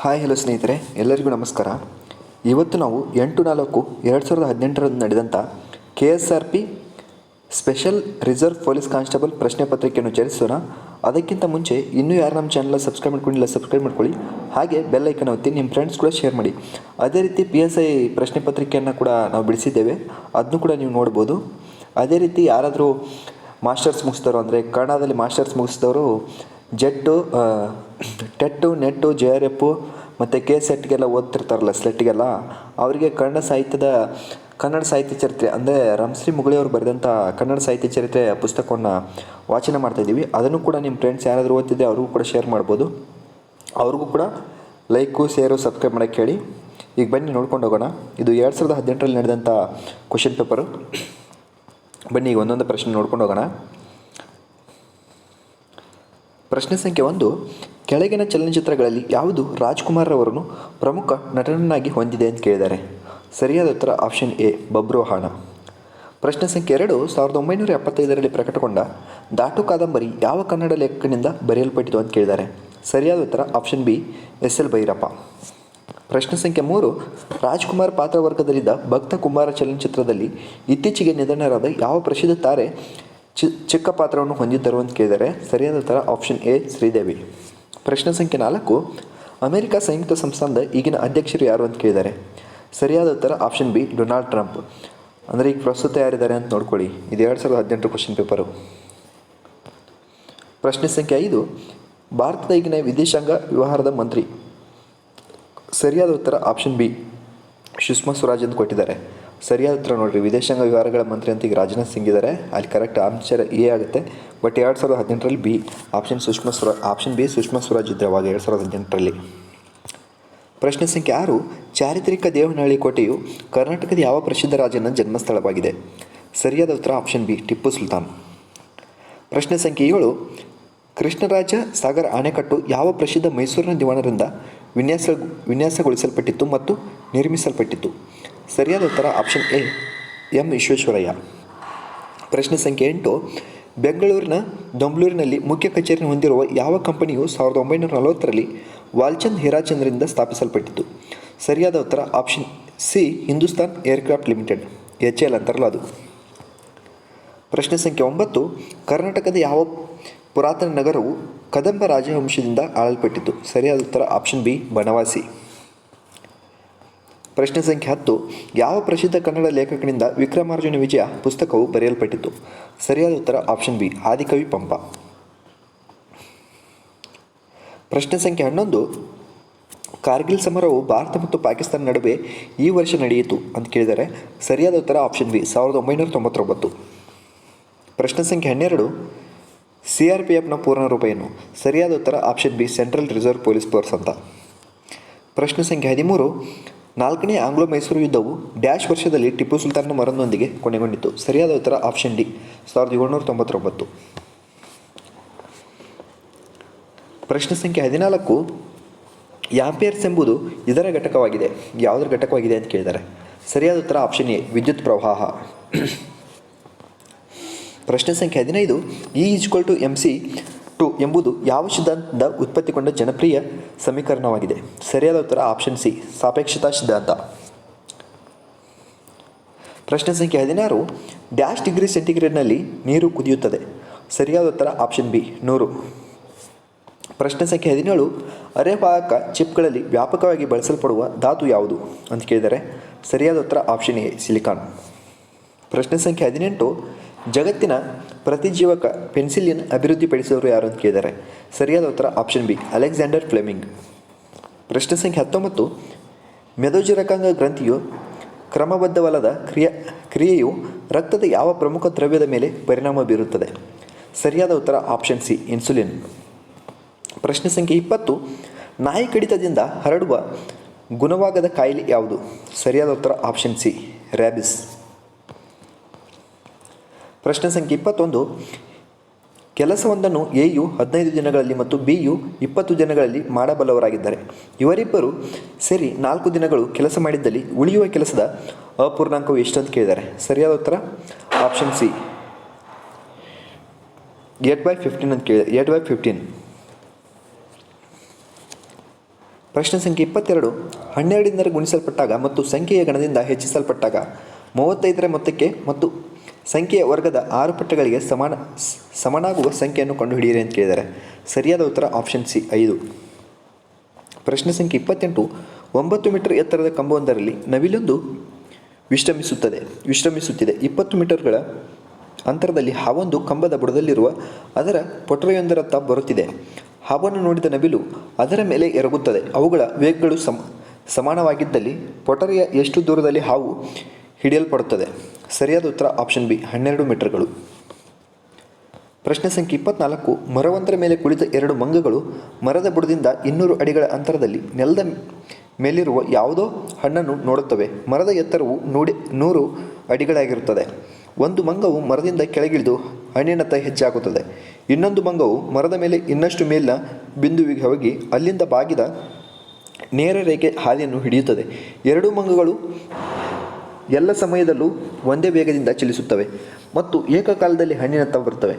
Hi hello ಸ್ನೇಹಿತರೆ, ಎಲ್ಲರಿಗೂ ನಮಸ್ಕಾರ. ಇವತ್ತು ನಾವು ಎಂಟು ನಾಲ್ಕು ಎರಡು ಸಾವಿರದ ಹದಿನೆಂಟರಂದು ನಡೆದಂಥ K S R P special reserve police constable ಪ್ರಶ್ನೆ ಪತ್ರಿಕೆಯನ್ನು ಚರ್ಚಿಸೋಣ ಅದಕ್ಕಿಂತ ಮುಂಚೆ ಇನ್ನೂ ಯಾರು ನಮ್ಮ ಚಾನಲ್ ಸಬ್ಸ್ಕ್ರೈಬ್ ಮಾಡ್ಕೊಂಡಿಲ್ಲ ಸಬ್ಸ್ಕ್ರೈಬ್ ಮಾಡ್ಕೊಳ್ಳಿ. ಹಾಗೆ ಬೆಲ್ ಐಕನ್ ಒತ್ತಿ ನಿಮ್ಮ ಫ್ರೆಂಡ್ಸ್ ಕೂಡ ಶೇರ್ ಮಾಡಿ. ಅದೇ ರೀತಿ ಪಿ ಎಸ್ ಐ ಪ್ರಶ್ನೆ ಪತ್ರಿಕೆಯನ್ನು ಕೂಡ ನಾವು ಬಿಡಿಸಿದ್ದೇವೆ. ಅದನ್ನು ಕೂಡ ನೀವು ನೋಡ್ಬೋದು. ಅದೇ ರೀತಿ ಯಾರಾದರೂ ಮಾಸ್ಟರ್ಸ್ ಮುಗಿಸಿದವರು ಅಂದರೆ ಕನ್ನಡದಲ್ಲಿ ಮಾಸ್ಟರ್ಸ್ ಮುಗಿಸಿದವರು ಜೆಟ್ಟು ಟೆಟ್ಟು, ನೆಟ್ಟು ಜೆ ಆರ್ ಎಪ್ಪು ಮತ್ತು ಕೆ ಸೆಟ್ಗೆಲ್ಲ ಓದ್ತಿರ್ತಾರಲ್ಲ ಸ್ಲೆಟ್ಗೆಲ್ಲ, ಅವರಿಗೆ ಕನ್ನಡ ಸಾಹಿತ್ಯದ ಕನ್ನಡ ಸಾಹಿತ್ಯ ಚರಿತ್ರೆ, ಅಂದರೆ ರಮಶ್ರೀ ಮುಗಳಿಯವರು ಬರೆದಂಥ ಕನ್ನಡ ಸಾಹಿತ್ಯ ಚರಿತ್ರೆ ಪುಸ್ತಕವನ್ನು ವಾಚನ ಮಾಡ್ತಾಯಿದ್ದೀವಿ ಅದನ್ನು ಕೂಡ ನಿಮ್ಮ ಫ್ರೆಂಡ್ಸ್ ಯಾರಾದರೂ ಓದ್ತಿದ್ದೆ ಅವ್ರಿಗೂ ಕೂಡ ಶೇರ್ ಮಾಡ್ಬೋದು. ಅವ್ರಿಗೂ ಕೂಡ ಲೈಕು ಶೇರು ಸಬ್ಸ್ಕ್ರೈಬ್ ಮಾಡೋಕ್ಕೆ ಹೇಳಿ. ಈಗ ಬನ್ನಿ, ನೋಡ್ಕೊಂಡು ಹೋಗೋಣ. ಇದು ಎರಡು ಸಾವಿರದ ಹದಿನೆಂಟರಲ್ಲಿ ನಡೆದಂಥ ಕ್ವಶನ್ ಪೇಪರು ಬನ್ನಿ, ಈಗ ಒಂದೊಂದು ಪ್ರಶ್ನೆ ನೋಡ್ಕೊಂಡು ಹೋಗೋಣ. ಪ್ರಶ್ನೆ ಸಂಖ್ಯೆ ಒಂದು, ಕೆಳಗಿನ ಚಲನಚಿತ್ರಗಳಲ್ಲಿ ಯಾವುದು ರಾಜ್ಕುಮಾರ್ ಅವರನ್ನು ಪ್ರಮುಖ ನಟನನ್ನಾಗಿ ಹೊಂದಿದೆ ಅಂತ ಕೇಳಿದ್ದಾರೆ ಸರಿಯಾದ ಉತ್ತರ ಆಪ್ಷನ್ ಎ ಬಬ್ರೋಹಾಣ ಪ್ರಶ್ನೆ ಸಂಖ್ಯೆ ಎರಡು, ಸಾವಿರದ ಒಂಬೈನೂರ ಎಪ್ಪತ್ತೈದರಲ್ಲಿ ಪ್ರಕಟಗೊಂಡ ದಾಟು ಕಾದಂಬರಿ ಯಾವ ಕನ್ನಡ ಲೇಖಕನಿಂದ ಬರೆಯಲ್ಪಟ್ಟಿತು ಅಂತ ಕೇಳಿದ್ದಾರೆ ಸರಿಯಾದ ಉತ್ತರ option B, S L Bhyrappa. ಪ್ರಶ್ನೆ ಸಂಖ್ಯೆ ಮೂರು, ರಾಜ್ಕುಮಾರ್ ಪಾತ್ರವರ್ಗದಲ್ಲಿದ್ದ ಭಕ್ತ ಕುಮಾರ ಚಲನಚಿತ್ರದಲ್ಲಿ ಇತ್ತೀಚೆಗೆ ನಿಧನರಾದ ಯಾವ ಪ್ರಸಿದ್ಧ ತಾರೆ ಚಿ, ಚಿಕ್ಕ ಪಾತ್ರವನ್ನು ಹೊಂದಿದ್ದರು ಅಂತ ಕೇಳಿದರೆ ಸರಿಯಾದ ಉತ್ತರ ಆಪ್ಷನ್ ಎ ಶ್ರೀದೇವಿ. ಪ್ರಶ್ನೆ ಸಂಖ್ಯೆ ನಾಲ್ಕು, ಅಮೆರಿಕ ಸಂಯುಕ್ತ ಸಂಸ್ಥಾನದ ಈಗಿನ ಅಧ್ಯಕ್ಷರು ಯಾರು ಅಂತ ಕೇಳಿದ್ದಾರೆ ಸರಿಯಾದ ಉತ್ತರ ಆಪ್ಷನ್ ಬಿ ಡೊನಾಲ್ಡ್ ಟ್ರಂಪ್. ಅಂದರೆ ಈಗ ಪ್ರಸ್ತುತ ಯಾರಿದ್ದಾರೆ ಅಂತ ನೋಡ್ಕೊಳ್ಳಿ. ಇದು ಎರಡು ಸಾವಿರದ ಹದಿನೆಂಟು ಕ್ವಶನ್ ಪೇಪರು ಪ್ರಶ್ನೆ ಸಂಖ್ಯೆ ಐದು, ಭಾರತದ ಈಗಿನ ವಿದೇಶಾಂಗ ವ್ಯವಹಾರದ ಮಂತ್ರಿ. ಸರಿಯಾದ ಉತ್ತರ ಆಪ್ಷನ್ ಬಿ ಸುಷ್ಮಾ ಸ್ವರಾಜ್ ಅಂತ ಕೊಟ್ಟಿದ್ದಾರೆ. ಸರಿಯಾದ ಉತ್ತರ ನೋಡಿರಿ. ವಿದೇಶಾಂಗ ವ್ಯವಹಾರಗಳ ಮಂತ್ರಿ ಅಂತ ಈಗ ರಾಜನಾಥ್ ಸಿಂಗ್ ಇದ್ದಾರೆ ಅಲ್ಲಿ ಕರೆಕ್ಟ್ ಆನ್ಸರ್ ಎ ಆಗುತ್ತೆ. ಬಟ್ ಎರಡು ಸಾವಿರದ ಹದಿನೆಂಟರಲ್ಲಿ B option Sushma Swaraj option B Sushma Swaraj ಇದ್ದರು ಅವಾಗ ಎರಡು ಸಾವಿರದ ಹದಿನೆಂಟರಲ್ಲಿ. ಪ್ರಶ್ನೆ ಸಂಖ್ಯೆ ಆರು, ಚಾರಿತ್ರಿಕ ದೇವನಹಳ್ಳಿ ಕೋಟೆಯು ಕರ್ನಾಟಕದ ಯಾವ ಪ್ರಸಿದ್ಧ ರಾಜನ ಜನ್ಮಸ್ಥಳವಾಗಿದೆ? ಸರಿಯಾದ ಉತ್ತರ ಆಪ್ಷನ್ ಬಿ, ಟಿಪ್ಪು ಸುಲ್ತಾನ್. ಪ್ರಶ್ನೆ ಸಂಖ್ಯೆ ಏಳು, ಕೃಷ್ಣರಾಜ ಸಾಗರ ಅಣೆಕಟ್ಟು ಯಾವ ಪ್ರಸಿದ್ಧ ಮೈಸೂರಿನ ದಿವಾಣರಿಂದ ವಿನ್ಯಾಸ, ವಿನ್ಯಾಸಗೊಳಿಸಲ್ಪಟ್ಟಿತ್ತು ಮತ್ತು ನಿರ್ಮಿಸಲ್ಪಟ್ಟಿತ್ತು? ಸರಿಯಾದ ಉತ್ತರ ಆಪ್ಷನ್ ಎ ಎಂ ವಿಶ್ವೇಶ್ವರಯ್ಯ ಪ್ರಶ್ನೆ ಸಂಖ್ಯೆ ಎಂಟು, ಬೆಂಗಳೂರಿನ ದೊಂಬ್ಲೂರಿನಲ್ಲಿ ಮುಖ್ಯ ಕಚೇರಿ ಹೊಂದಿರುವ ಯಾವ ಕಂಪನಿಯು ಸಾವಿರದ ಒಂಬೈನೂರ ನಲವತ್ತರಲ್ಲಿ ವಾಲ್ಚಂದ್ ಹಿರಾಚಂದ್ರಿಂದ ಸ್ಥಾಪಿಸಲ್ಪಟ್ಟಿತು ಸರಿಯಾದ ಉತ್ತರ option C Hindustan aircraft limited. H L ಅಂತಾರಲ್ಲ ಅದು ಪ್ರಶ್ನೆ ಸಂಖ್ಯೆ ಒಂಬತ್ತು, ಕರ್ನಾಟಕದ ಯಾವ ಪುರಾತನ ನಗರವು ಕದಂಬ ರಾಜವಂಶದಿಂದ ಆಳಲ್ಪಟ್ಟಿತು ಸರಿಯಾದ ಉತ್ತರ ಆಪ್ಷನ್ ಬಿ ಬನವಾಸಿ. ಪ್ರಶ್ನೆ ಸಂಖ್ಯೆ ಹತ್ತು. ಯಾವ ಪ್ರಸಿದ್ಧ ಕನ್ನಡ ಲೇಖಕನಿಂದ ವಿಕ್ರಮಾರ್ಜುನ ವಿಜಯ ಪುಸ್ತಕವು ಬರೆಯಲ್ಪಟ್ಟಿತು? ಸರಿಯಾದ ಉತ್ತರ ಆಪ್ಷನ್ ಬಿ ಆದಿಕವಿ ಪಂಪ. ಪ್ರಶ್ನೆ ಸಂಖ್ಯೆ ಹನ್ನೊಂದು. ಕಾರ್ಗಿಲ್ ಸಮರವು ಭಾರತ ಮತ್ತು ಪಾಕಿಸ್ತಾನ ನಡುವೆ ಈ ವರ್ಷ ನಡೆಯಿತು ಅಂತ ಕೇಳಿದರೆ ಸರಿಯಾದ ಉತ್ತರ ಆಪ್ಷನ್ ಬಿ ಸಾವಿರದ ಒಂಬೈನೂರ ತೊಂಬತ್ತೊಂಬತ್ತು. ಪ್ರಶ್ನೆ ಸಂಖ್ಯೆ ಹನ್ನೆರಡು. ಸಿ ಆರ್ ಪಿ ಎಫ್ನ ಪೂರ್ಣ ರೂಪ ಏನು? ಸರಿಯಾದ ಉತ್ತರ option B central reserve police force ಅಂತ. ಪ್ರಶ್ನೆ ಸಂಖ್ಯೆ ಹದಿಮೂರು. ನಾಲ್ಕನೇ ಆಂಗ್ಲೋ ಮೈಸೂರು ಯುದ್ಧವು ಡ್ಯಾಶ್ ವರ್ಷದಲ್ಲಿ ಟಿಪ್ಪು ಸುಲ್ತಾನ್ನ ಮರಣದೊಂದಿಗೆ ಕೊನೆಗೊಂಡಿತು. ಸರಿಯಾದ ಉತ್ತರ ಆಪ್ಷನ್ ಡಿ, ಸಾವಿರದ ಏಳ್ನೂರ ತೊಂಬತ್ತೊಂಬತ್ತು. ಪ್ರಶ್ನೆ ಸಂಖ್ಯೆ ಹದಿನಾಲ್ಕು, ಯಾಂಪಿಯರ್ಸ್ ಎಂಬುದು ಇದರ ಘಟಕವಾಗಿದೆ. ಯಾವುದರ ಘಟಕವಾಗಿದೆ ಅಂತ ಕೇಳಿದ್ದಾರೆ ಸರಿಯಾದ ಉತ್ತರ ಆಪ್ಷನ್ ಎ, ವಿದ್ಯುತ್ ಪ್ರವಾಹ. ಪ್ರಶ್ನೆ ಸಂಖ್ಯೆ ಹದಿನೈದು E equal to M C two ಎಂಬುದು ಯಾವ ಸಿದ್ಧಾಂತದಿಂದ ಉತ್ಪತ್ತಿಗೊಂಡ ಜನಪ್ರಿಯ ಸಮೀಕರಣವಾಗಿದೆ? ಸರಿಯಾದ ಉತ್ತರ ಆಪ್ಷನ್ ಸಿ ಸಾಪೇಕ್ಷತಾ ಸಿದ್ಧಾಂತ. ಪ್ರಶ್ನೆ ಸಂಖ್ಯೆ ಹದಿನಾರು, ಡ್ಯಾಶ್ ಡಿಗ್ರಿ ಸೆಂಟಿಗ್ರೇಡ್ನಲ್ಲಿ ನೀರು ಕುದಿಯುತ್ತದೆ. ಸರಿಯಾದ ಉತ್ತರ ಆಪ್ಷನ್ ಬಿ ನೂರು. ಪ್ರಶ್ನೆ ಸಂಖ್ಯೆ ಹದಿನೇಳು, ಅರೆವಾಹಕ ಚಿಪ್ಗಳಲ್ಲಿ ವ್ಯಾಪಕವಾಗಿ ಬಳಸಲ್ಪಡುವ ಧಾತು ಯಾವುದು ಅಂತ ಕೇಳಿದರೆ ಸರಿಯಾದ ಉತ್ತರ ಆಪ್ಷನ್ ಎ ಸಿಲಿಕಾನ್ ಪ್ರಶ್ನೆ ಸಂಖ್ಯೆ ಹದಿನೆಂಟು ಜಗತ್ತಿನ ಪ್ರತಿಜೀವಕ ಪೆನ್ಸಿಲಿನ್ ಅಭಿವೃದ್ಧಿಪಡಿಸಿದವರು ಯಾರು ಅಂತ ಕೇಳಿದ್ದಾರೆ ಸರಿಯಾದ ಉತ್ತರ ಆಪ್ಷನ್ ಬಿ, ಅಲೆಕ್ಸಾಂಡರ್ ಫ್ಲೆಮಿಂಗ್. ಪ್ರಶ್ನೆ ಸಂಖ್ಯೆ ಹತ್ತೊಂಬತ್ತು, ಮೆದೋಜರಕಾಂಗ ಗ್ರಂಥಿಯು ಕ್ರಮಬದ್ಧವಲ್ಲದ ಕ್ರಿಯೆ, ಕ್ರಿಯೆಯು ರಕ್ತದ ಯಾವ ಪ್ರಮುಖ ದ್ರವ್ಯದ ಮೇಲೆ ಪರಿಣಾಮ ಬೀರುತ್ತದೆ? ಸರಿಯಾದ ಉತ್ತರ ಆಪ್ಷನ್ ಸಿ, ಇನ್ಸುಲಿನ್. ಪ್ರಶ್ನೆ ಸಂಖ್ಯೆ ಇಪ್ಪತ್ತು, ನಾಯಿ ಕಡಿತದಿಂದ ಹರಡುವ ಗುಣವಾಗದ ಕಾಯಿಲೆ ಯಾವುದು? ಸರಿಯಾದ ಉತ್ತರ ಆಪ್ಷನ್ ಸಿ, ರ್ಯಾಬಿಸ್. ಪ್ರಶ್ನೆ ಸಂಖ್ಯೆ ಇಪ್ಪತ್ತೊಂದು. ಕೆಲಸವೊಂದನ್ನು ಎಯು ಹದಿನೈದು ದಿನಗಳಲ್ಲಿ ಮತ್ತು ಬಿಯು ಇಪ್ಪತ್ತು ದಿನಗಳಲ್ಲಿ ಮಾಡಬಲ್ಲವರಾಗಿದ್ದಾರೆ. ಇವರಿಬ್ಬರು ಸೇರಿ ನಾಲ್ಕು ದಿನಗಳು ಕೆಲಸ ಮಾಡಿದ್ದಲ್ಲಿ ಉಳಿಯುವ ಕೆಲಸದ ಅಪೂರ್ಣಾಂಕವು ಎಷ್ಟು ಅಂತ ಕೇಳಿದ್ದಾರೆ. ಸರಿಯಾದ ಉತ್ತರ? Option C. Eight by fifteen ಅಂತ ಕೇಳಿದೆ ಏಟ್ ಬೈ ಫಿಫ್ಟೀನ್. ಪ್ರಶ್ನೆ ಸಂಖ್ಯೆ ಇಪ್ಪತ್ತೆರಡು. ಹನ್ನೆರಡಿಂದ ಗುಣಿಸಲ್ಪಟ್ಟಾಗ ಮತ್ತು ಸಂಖ್ಯೆಯ ಗಣದಿಂದ ಹೆಚ್ಚಿಸಲ್ಪಟ್ಟಾಗ ಮೂವತ್ತೈದರ ಮೊತ್ತಕ್ಕೆ ಮತ್ತು ಸಂಖ್ಯೆಯ ವರ್ಗದ ಆರು ಪಟ್ಟಗಳಿಗೆ ಸಮಾನ, ಸಮನಾಗುವ ಸಂಖ್ಯೆಯನ್ನು ಕಂಡುಹಿಡಿಯಿರಿ ಅಂತ ಕೇಳಿದ್ದಾರೆ. ಸರಿಯಾದ ಉತ್ತರ ಆಪ್ಷನ್ ಸಿ, ಐದು. ಪ್ರಶ್ನೆ ಸಂಖ್ಯೆ ಇಪ್ಪತ್ತೆಂಟು, ಒಂಬತ್ತು ಮೀಟರ್ ಎತ್ತರದ ಕಂಬವೊಂದರಲ್ಲಿ ನವಿಲೊಂದು ವಿಶ್ರಮಿಸುತ್ತದೆ, ವಿಶ್ರಮಿಸುತ್ತಿದೆ. ಇಪ್ಪತ್ತು ಮೀಟರ್ಗಳ ಅಂತರದಲ್ಲಿ ಹಾವೊಂದು ಕಂಬದ ಬುಡದಲ್ಲಿರುವ ಅದರ ಪೊಟರೆಯೊಂದರತ್ತ ಬರುತ್ತಿದೆ. ಹಾವನ್ನು ನೋಡಿದ ನವಿಲು ಅದರ ಮೇಲೆ ಎರಗುತ್ತದೆ. ಅವುಗಳ ವೇಗಗಳು ಸಮ, ಸಮಾನವಾಗಿದ್ದಲ್ಲಿ ಪೊಟರೆಯ ಎಷ್ಟು ದೂರದಲ್ಲಿ ಹಾವು ಹಿಡಿಯಲ್ಪಡುತ್ತದೆ? ಸರಿಯಾದ ಉತ್ತರ ಆಪ್ಷನ್ ಬಿ ಹನ್ನೆರಡು ಮೀಟರ್ಗಳು. ಪ್ರಶ್ನೆ ಸಂಖ್ಯೆ ಇಪ್ಪತ್ನಾಲ್ಕು ಮರವೊಂದರ ಮೇಲೆ ಕುಳಿತ ಎರಡು ಮಂಗಗಳು ಮರದ ಬುಡದಿಂದ ಇನ್ನೂರು ಅಡಿಗಳ ಅಂತರದಲ್ಲಿ ನೆಲದ ಮೇಲಿರುವ ಯಾವುದೋ ಹಣ್ಣನ್ನು ನೋಡುತ್ತವೆ. ಮರದ ಎತ್ತರವು ನೂಡಿ, ನೂರು ಅಡಿಗಳಾಗಿರುತ್ತದೆ. ಒಂದು ಮಂಗವು ಮರದಿಂದ ಕೆಳಗಿಳಿದು ಹಣ್ಣಿನತ್ತ ಹೆಚ್ಚಾಗುತ್ತದೆ. ಇನ್ನೊಂದು ಮಂಗವು ಮರದ ಮೇಲೆ ಇನ್ನಷ್ಟು ಮೇಲಿನ ಬಿಂದುವಿಗೆ ಹೋಗಿ ಅಲ್ಲಿಂದ ಬಾಗಿದ ನೇರ ರೇಖೆ ಹಾದಿಯನ್ನು ಹಿಡಿಯುತ್ತದೆ. ಎರಡೂ ಮಂಗಗಳು ಎಲ್ಲ ಸಮಯದಲ್ಲೂ ಒಂದೇ ವೇಗದಿಂದ ಚಲಿಸುತ್ತವೆ ಮತ್ತು ಏಕಕಾಲದಲ್ಲಿ ಹಣ್ಣಿನತ್ತ ಬರುತ್ತವೆ.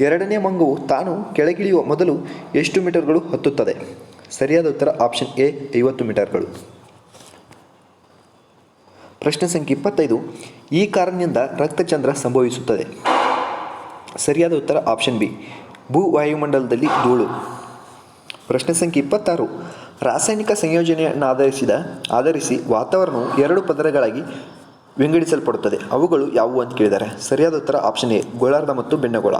ಎರಡನೇ ಮಂಗವು ತಾನು ಕೆಳಗಿಳಿಯುವ ಮೊದಲು ಎಷ್ಟು ಮೀಟರ್ಗಳು ಹತ್ತುತ್ತದೆ? ಸರಿಯಾದ ಉತ್ತರ ಆಪ್ಷನ್ ಎ, ಐವತ್ತು ಮೀಟರ್ಗಳು. ಪ್ರಶ್ನೆ ಸಂಖ್ಯೆ ಇಪ್ಪತ್ತೈದು, ಈ ಕಾರಣದಿಂದ ರಕ್ತಚಂದ್ರ ಸಂಭವಿಸುತ್ತದೆ. ಸರಿಯಾದ ಉತ್ತರ ಆಪ್ಷನ್ ಬಿ, ಭೂ ವಾಯುಮಂಡಲದಲ್ಲಿ ಧೂಳು. ಪ್ರಶ್ನೆ ಸಂಖ್ಯೆ ಇಪ್ಪತ್ತಾರು, ರಾಸಾಯನಿಕ ಸಂಯೋಜನೆಯನ್ನು ಆಧರಿಸಿದ ಆಧರಿಸಿ ವಾತಾವರಣವು ಎರಡು ಪದರಗಳಾಗಿ ವಿಂಗಡಿಸಲ್ಪಡುತ್ತದೆ. ಅವುಗಳು ಯಾವುವು ಅಂತ ಕೇಳಿದ್ದಾರೆ ಸರಿಯಾದ ಉತ್ತರ ಆಪ್ಷನ್ ಎ, ಗೋಳಾರ್ಧ ಮತ್ತು ಬೆಣ್ಣಗೋಳ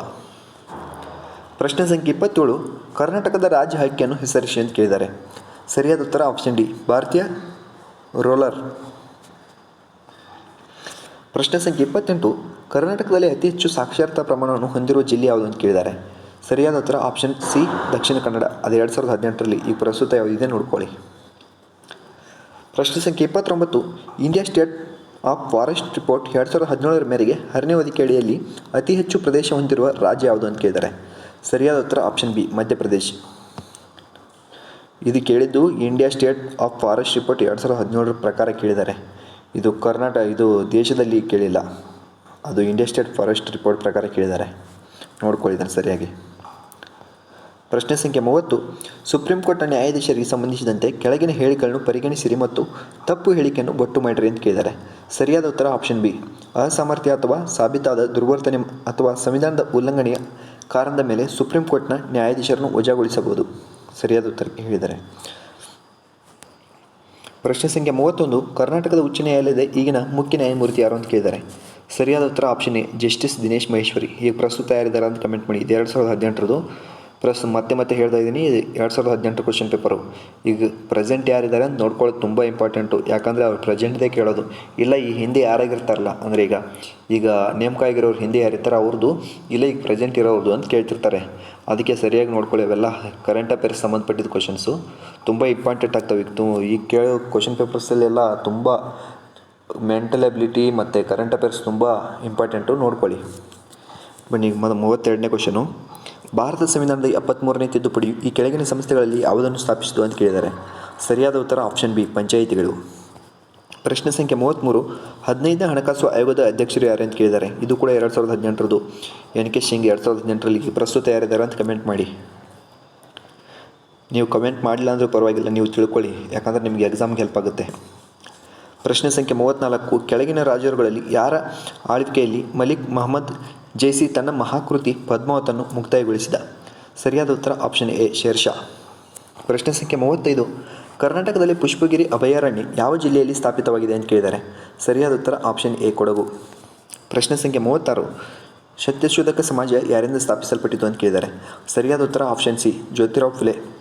ಪ್ರಶ್ನೆ ಸಂಖ್ಯೆ ಇಪ್ಪತ್ತೇಳು, ಕರ್ನಾಟಕದ ರಾಜ್ಯ ಹಕ್ಕಿಯನ್ನು ಹೆಸರಿಸಿ ಅಂತ ಕೇಳಿದ್ದಾರೆ ಸರಿಯಾದ ಉತ್ತರ ಆಪ್ಷನ್ ಡಿ, ಭಾರತೀಯ ರೋಲರ್. ಪ್ರಶ್ನೆ ಸಂಖ್ಯೆ ಇಪ್ಪತ್ತೆಂಟು, ಕರ್ನಾಟಕದಲ್ಲಿ ಅತಿ ಹೆಚ್ಚು ಸಾಕ್ಷರತಾ ಪ್ರಮಾಣವನ್ನು ಹೊಂದಿರುವ ಜಿಲ್ಲೆ ಯಾವುದು ಅಂತ ಕೇಳಿದ್ದಾರೆ ಸರಿಯಾದ ಉತ್ತರ ಆಪ್ಷನ್ ಸಿ, ದಕ್ಷಿಣ ಕನ್ನಡ. ಅದು ಎರಡು ಸಾವಿರದ ಹದಿನೆಂಟರಲ್ಲಿ ಈ ಪ್ರಸ್ತುತ ಯಾವುದಿದೆ ನೋಡ್ಕೊಳ್ಳಿ. ಪ್ರಶ್ನೆ ಸಂಖ್ಯೆ ಇಪ್ಪತ್ತೊಂಬತ್ತು, India state of forest report ಎರಡು ಸಾವಿರದ ಹದಿನೇಳರ ಮೇರೆಗೆ ಒದಿಕೆ ಅಡಿಯಲ್ಲಿ ಅತಿ ಹೆಚ್ಚು ಪ್ರದೇಶ ಹೊಂದಿರುವ ರಾಜ್ಯ ಯಾವುದು ಅಂತ ಕೇಳಿದ್ದಾರೆ. ಸರಿಯಾದ ಉತ್ತರ ಆಪ್ಷನ್ ಬಿ ಮಧ್ಯಪ್ರದೇಶ್. ಇದು ಕೇಳಿದ್ದು India state of forest report ಎರಡು ಸಾವಿರದ ಹದಿನೇಳರ ಪ್ರಕಾರ ಕೇಳಿದ್ದಾರೆ. ಇದು ಕರ್ನಾಟಕ ಇದು ದೇಶದಲ್ಲಿ ಕೇಳಿಲ್ಲ. ಅದು ಇಂಡಿಯಾ ಸ್ಟೇಟ್ ಫಾರೆಸ್ಟ್ ರಿಪೋರ್ಟ್ ಪ್ರಕಾರ ಕೇಳಿದ್ದಾರೆ. ನೋಡ್ಕೊಳ್ಳಿದ್ದಾನೆ ಸರಿಯಾಗಿ. ಪ್ರಶ್ನೆ ಸಂಖ್ಯೆ ಮೂವತ್ತು. ಸುಪ್ರೀಂ ಕೋರ್ಟ್ನ ನ್ಯಾಯಾಧೀಶರಿಗೆ ಸಂಬಂಧಿಸಿದಂತೆ ಕೆಳಗಿನ ಹೇಳಿಕೆಗಳನ್ನು ಪರಿಗಣಿಸಿರಿ ಮತ್ತು ತಪ್ಪು ಹೇಳಿಕೆಯನ್ನು ಬೊಟ್ಟು ಮಾಡಿರಿ ಅಂತ ಕೇಳಿದ್ದಾರೆ. ಸರಿಯಾದ ಉತ್ತರ ಆಪ್ಷನ್ ಬಿ. ಅಸಾಮರ್ಥ್ಯ ಅಥವಾ ಸಾಬೀತಾದ ದುರ್ವರ್ತನೆ ಅಥವಾ ಸಂವಿಧಾನದ ಉಲ್ಲಂಘನೆಯ ಕಾರಣದ ಮೇಲೆ ಸುಪ್ರೀಂ ಕೋರ್ಟ್ನ ನ್ಯಾಯಾಧೀಶರನ್ನು ವಜಾಗೊಳಿಸಬಹುದು. ಸರಿಯಾದ ಉತ್ತರ ಹೇಳಿದ್ದಾರೆ. ಪ್ರಶ್ನೆ ಸಂಖ್ಯೆ ಮೂವತ್ತೊಂದು. ಕರ್ನಾಟಕದ ಉಚ್ಚ ನ್ಯಾಯಾಲಯದ ಈಗಿನ ಮುಖ್ಯ ನ್ಯಾಯಮೂರ್ತಿ ಯಾರು ಅಂತ ಕೇಳಿದ್ದಾರೆ. ಸರಿಯಾದ ಉತ್ತರ option A. Justice Dinesh Maheshwari. ಈಗ ಪ್ರಸ್ತುತ ಯಾರಿದ್ದಾರೆ ಅಂತ ಕಮೆಂಟ್ ಮಾಡಿ. ಇದು ಎರಡು ಸಾವಿರದ ಹದಿನೆಂಟರದು ಪ್ರಸ್ತುತ ಮತ್ತೆ ಮತ್ತೆ ಹೇಳ್ತಾ ಇದ್ದೀನಿ, ಇದು ಎರಡು ಸಾವಿರದ ಹದಿನೆಂಟು ಕ್ವಶನ್ ಪೇಪರು ಈಗ ಪ್ರೆಸೆಂಟ್ ಯಾರಿದ್ದಾರೆ ಅಂತ ನೋಡ್ಕೊಳ್ಳೋದು ತುಂಬ ಇಂಪಾರ್ಟೆಂಟು ಯಾಕಂದರೆ ಅವ್ರು ಪ್ರೆಸೆಂಟ್ದೇ ಕೇಳೋದು. ಇಲ್ಲ, ಈ ಹಿಂದೆ ಯಾರಾಗಿರ್ತಾರಲ್ಲ, ಅಂದರೆ ಈಗ ಈಗ ನೇಮಕ ಆಗಿರೋರು ಹಿಂದೆ ಯಾರಿರ್ತಾರೆ ಅವ್ರದ್ದು ಇಲ್ಲ ಈಗ ಪ್ರೆಸೆಂಟ್ ಇರೋರ್ದು ಅಂತ ಕೇಳ್ತಿರ್ತಾರೆ. ಅದಕ್ಕೆ ಸರಿಯಾಗಿ ನೋಡ್ಕೊಳ್ಳಿ ಅವೆಲ್ಲ. ಕರೆಂಟ್ ಅಫೇರ್ಸ್ ಸಂಬಂಧಪಟ್ಟಿದ್ದ ಕ್ವಶನ್ಸು ತುಂಬ ಇಂಪಾರ್ಟೆಂಟ್ ಆಗ್ತವೆ. ಈಗ ತು, ಈಗ ಕೇಳೋ ಕ್ವಶನ್ ಪೇಪರ್ಸಲ್ಲೆಲ್ಲ ತುಂಬ ಮೆಂಟಲ್ ಎಬಿಲಿಟಿ ಮತ್ತು ಕರೆಂಟ್ ಅಫೇರ್ಸ್ ತುಂಬ ಇಂಪಾರ್ಟೆಂಟು ನೋಡ್ಕೊಳ್ಳಿ. ಬನ್ನಿ, ಈಗ ಮೂವತ್ತೆರಡನೇ ಕ್ವಶನು ಭಾರತ ಸಂವಿಧಾನದ ಎಪ್ಪತ್ತ್ಮೂರನೇ ತಿದ್ದುಪಡಿ ಈ ಕೆಳಗಿನ ಸಂಸ್ಥೆಗಳಲ್ಲಿ ಯಾವುದನ್ನು ಸ್ಥಾಪಿಸಿತು ಅಂತ ಕೇಳಿದ್ದಾರೆ ಸರಿಯಾದ ಉತ್ತರ ಆಪ್ಷನ್ ಬಿ, ಪಂಚಾಯಿತಿಗಳು. ಪ್ರಶ್ನೆ ಸಂಖ್ಯೆ ಮೂವತ್ತ್ಮೂರು ಹದಿನೈದನೇ ಹಣಕಾಸು ಆಯೋಗದ ಅಧ್ಯಕ್ಷರು ಯಾರು ಅಂತ ಕೇಳಿದ್ದಾರೆ ಇದು ಕೂಡ ಎರಡು ಸಾವಿರದ ಹದಿನೆಂಟರದು ಎನ್ ಕೆ ಸಿಂಗ್ ಎರಡು ಸಾವಿರದ ಹದಿನೆಂಟರಲ್ಲಿ ಪ್ರಸ್ತುತ ಯಾರಿದ್ದಾರೆ ಅಂತ ಕಮೆಂಟ್ ಮಾಡಿ. ನೀವು ಕಮೆಂಟ್ ಮಾಡಿಲ್ಲ ಅಂದರೂ ಪರವಾಗಿಲ್ಲ, ನೀವು ತಿಳ್ಕೊಳ್ಳಿ, ಯಾಕಂದರೆ ನಿಮಗೆ ಎಕ್ಸಾಮ್ಗೆ ಹೆಲ್ಪ್ ಆಗುತ್ತೆ. ಪ್ರಶ್ನೆ ಸಂಖ್ಯೆ ಮೂವತ್ತ್ನಾಲ್ಕು ಕೆಳಗಿನ ರಾಜರುಗಳಲ್ಲಿ ಯಾರ ಆಳ್ವಿಕೆಯಲ್ಲಿ ಮಲಿಕ್ ಮಹಮ್ಮದ್ ಜೈಸಿ ತನ್ನ ಮಹಾಕೃತಿ ಪದ್ಮಾವತನ್ನು ಮುಕ್ತಾಯಗೊಳಿಸಿದ. ಸರಿಯಾದ ಉತ್ತರ ಆಪ್ಷನ್ ಎ ಶೇರ್ಷಾ ಪ್ರಶ್ನೆ ಸಂಖ್ಯೆ ಮೂವತ್ತೈದು. ಕರ್ನಾಟಕದಲ್ಲಿ ಪುಷ್ಪಗಿರಿ ಅಭಯಾರಣ್ಯ ಯಾವ ಜಿಲ್ಲೆಯಲ್ಲಿ ಸ್ಥಾಪಿತವಾಗಿದೆ ಅಂತ ಕೇಳಿದ್ದಾರೆ. ಸರಿಯಾದ ಉತ್ತರ ಆಪ್ಷನ್ ಎ, ಕೊಡಗು. ಪ್ರಶ್ನೆ ಸಂಖ್ಯೆ ಮೂವತ್ತಾರು. ಸತ್ಯಶೋಧಕ ಸಮಾಜ ಯಾರಿಂದ ಸ್ಥಾಪಿಸಲ್ಪಟ್ಟಿತು ಅಂತ ಕೇಳಿದ್ದಾರೆ. ಸರಿಯಾದ ಉತ್ತರ ಆಪ್ಷನ್ ಸಿ, ಜ್ಯೋತಿರಾವ್ ಫುಲೆ.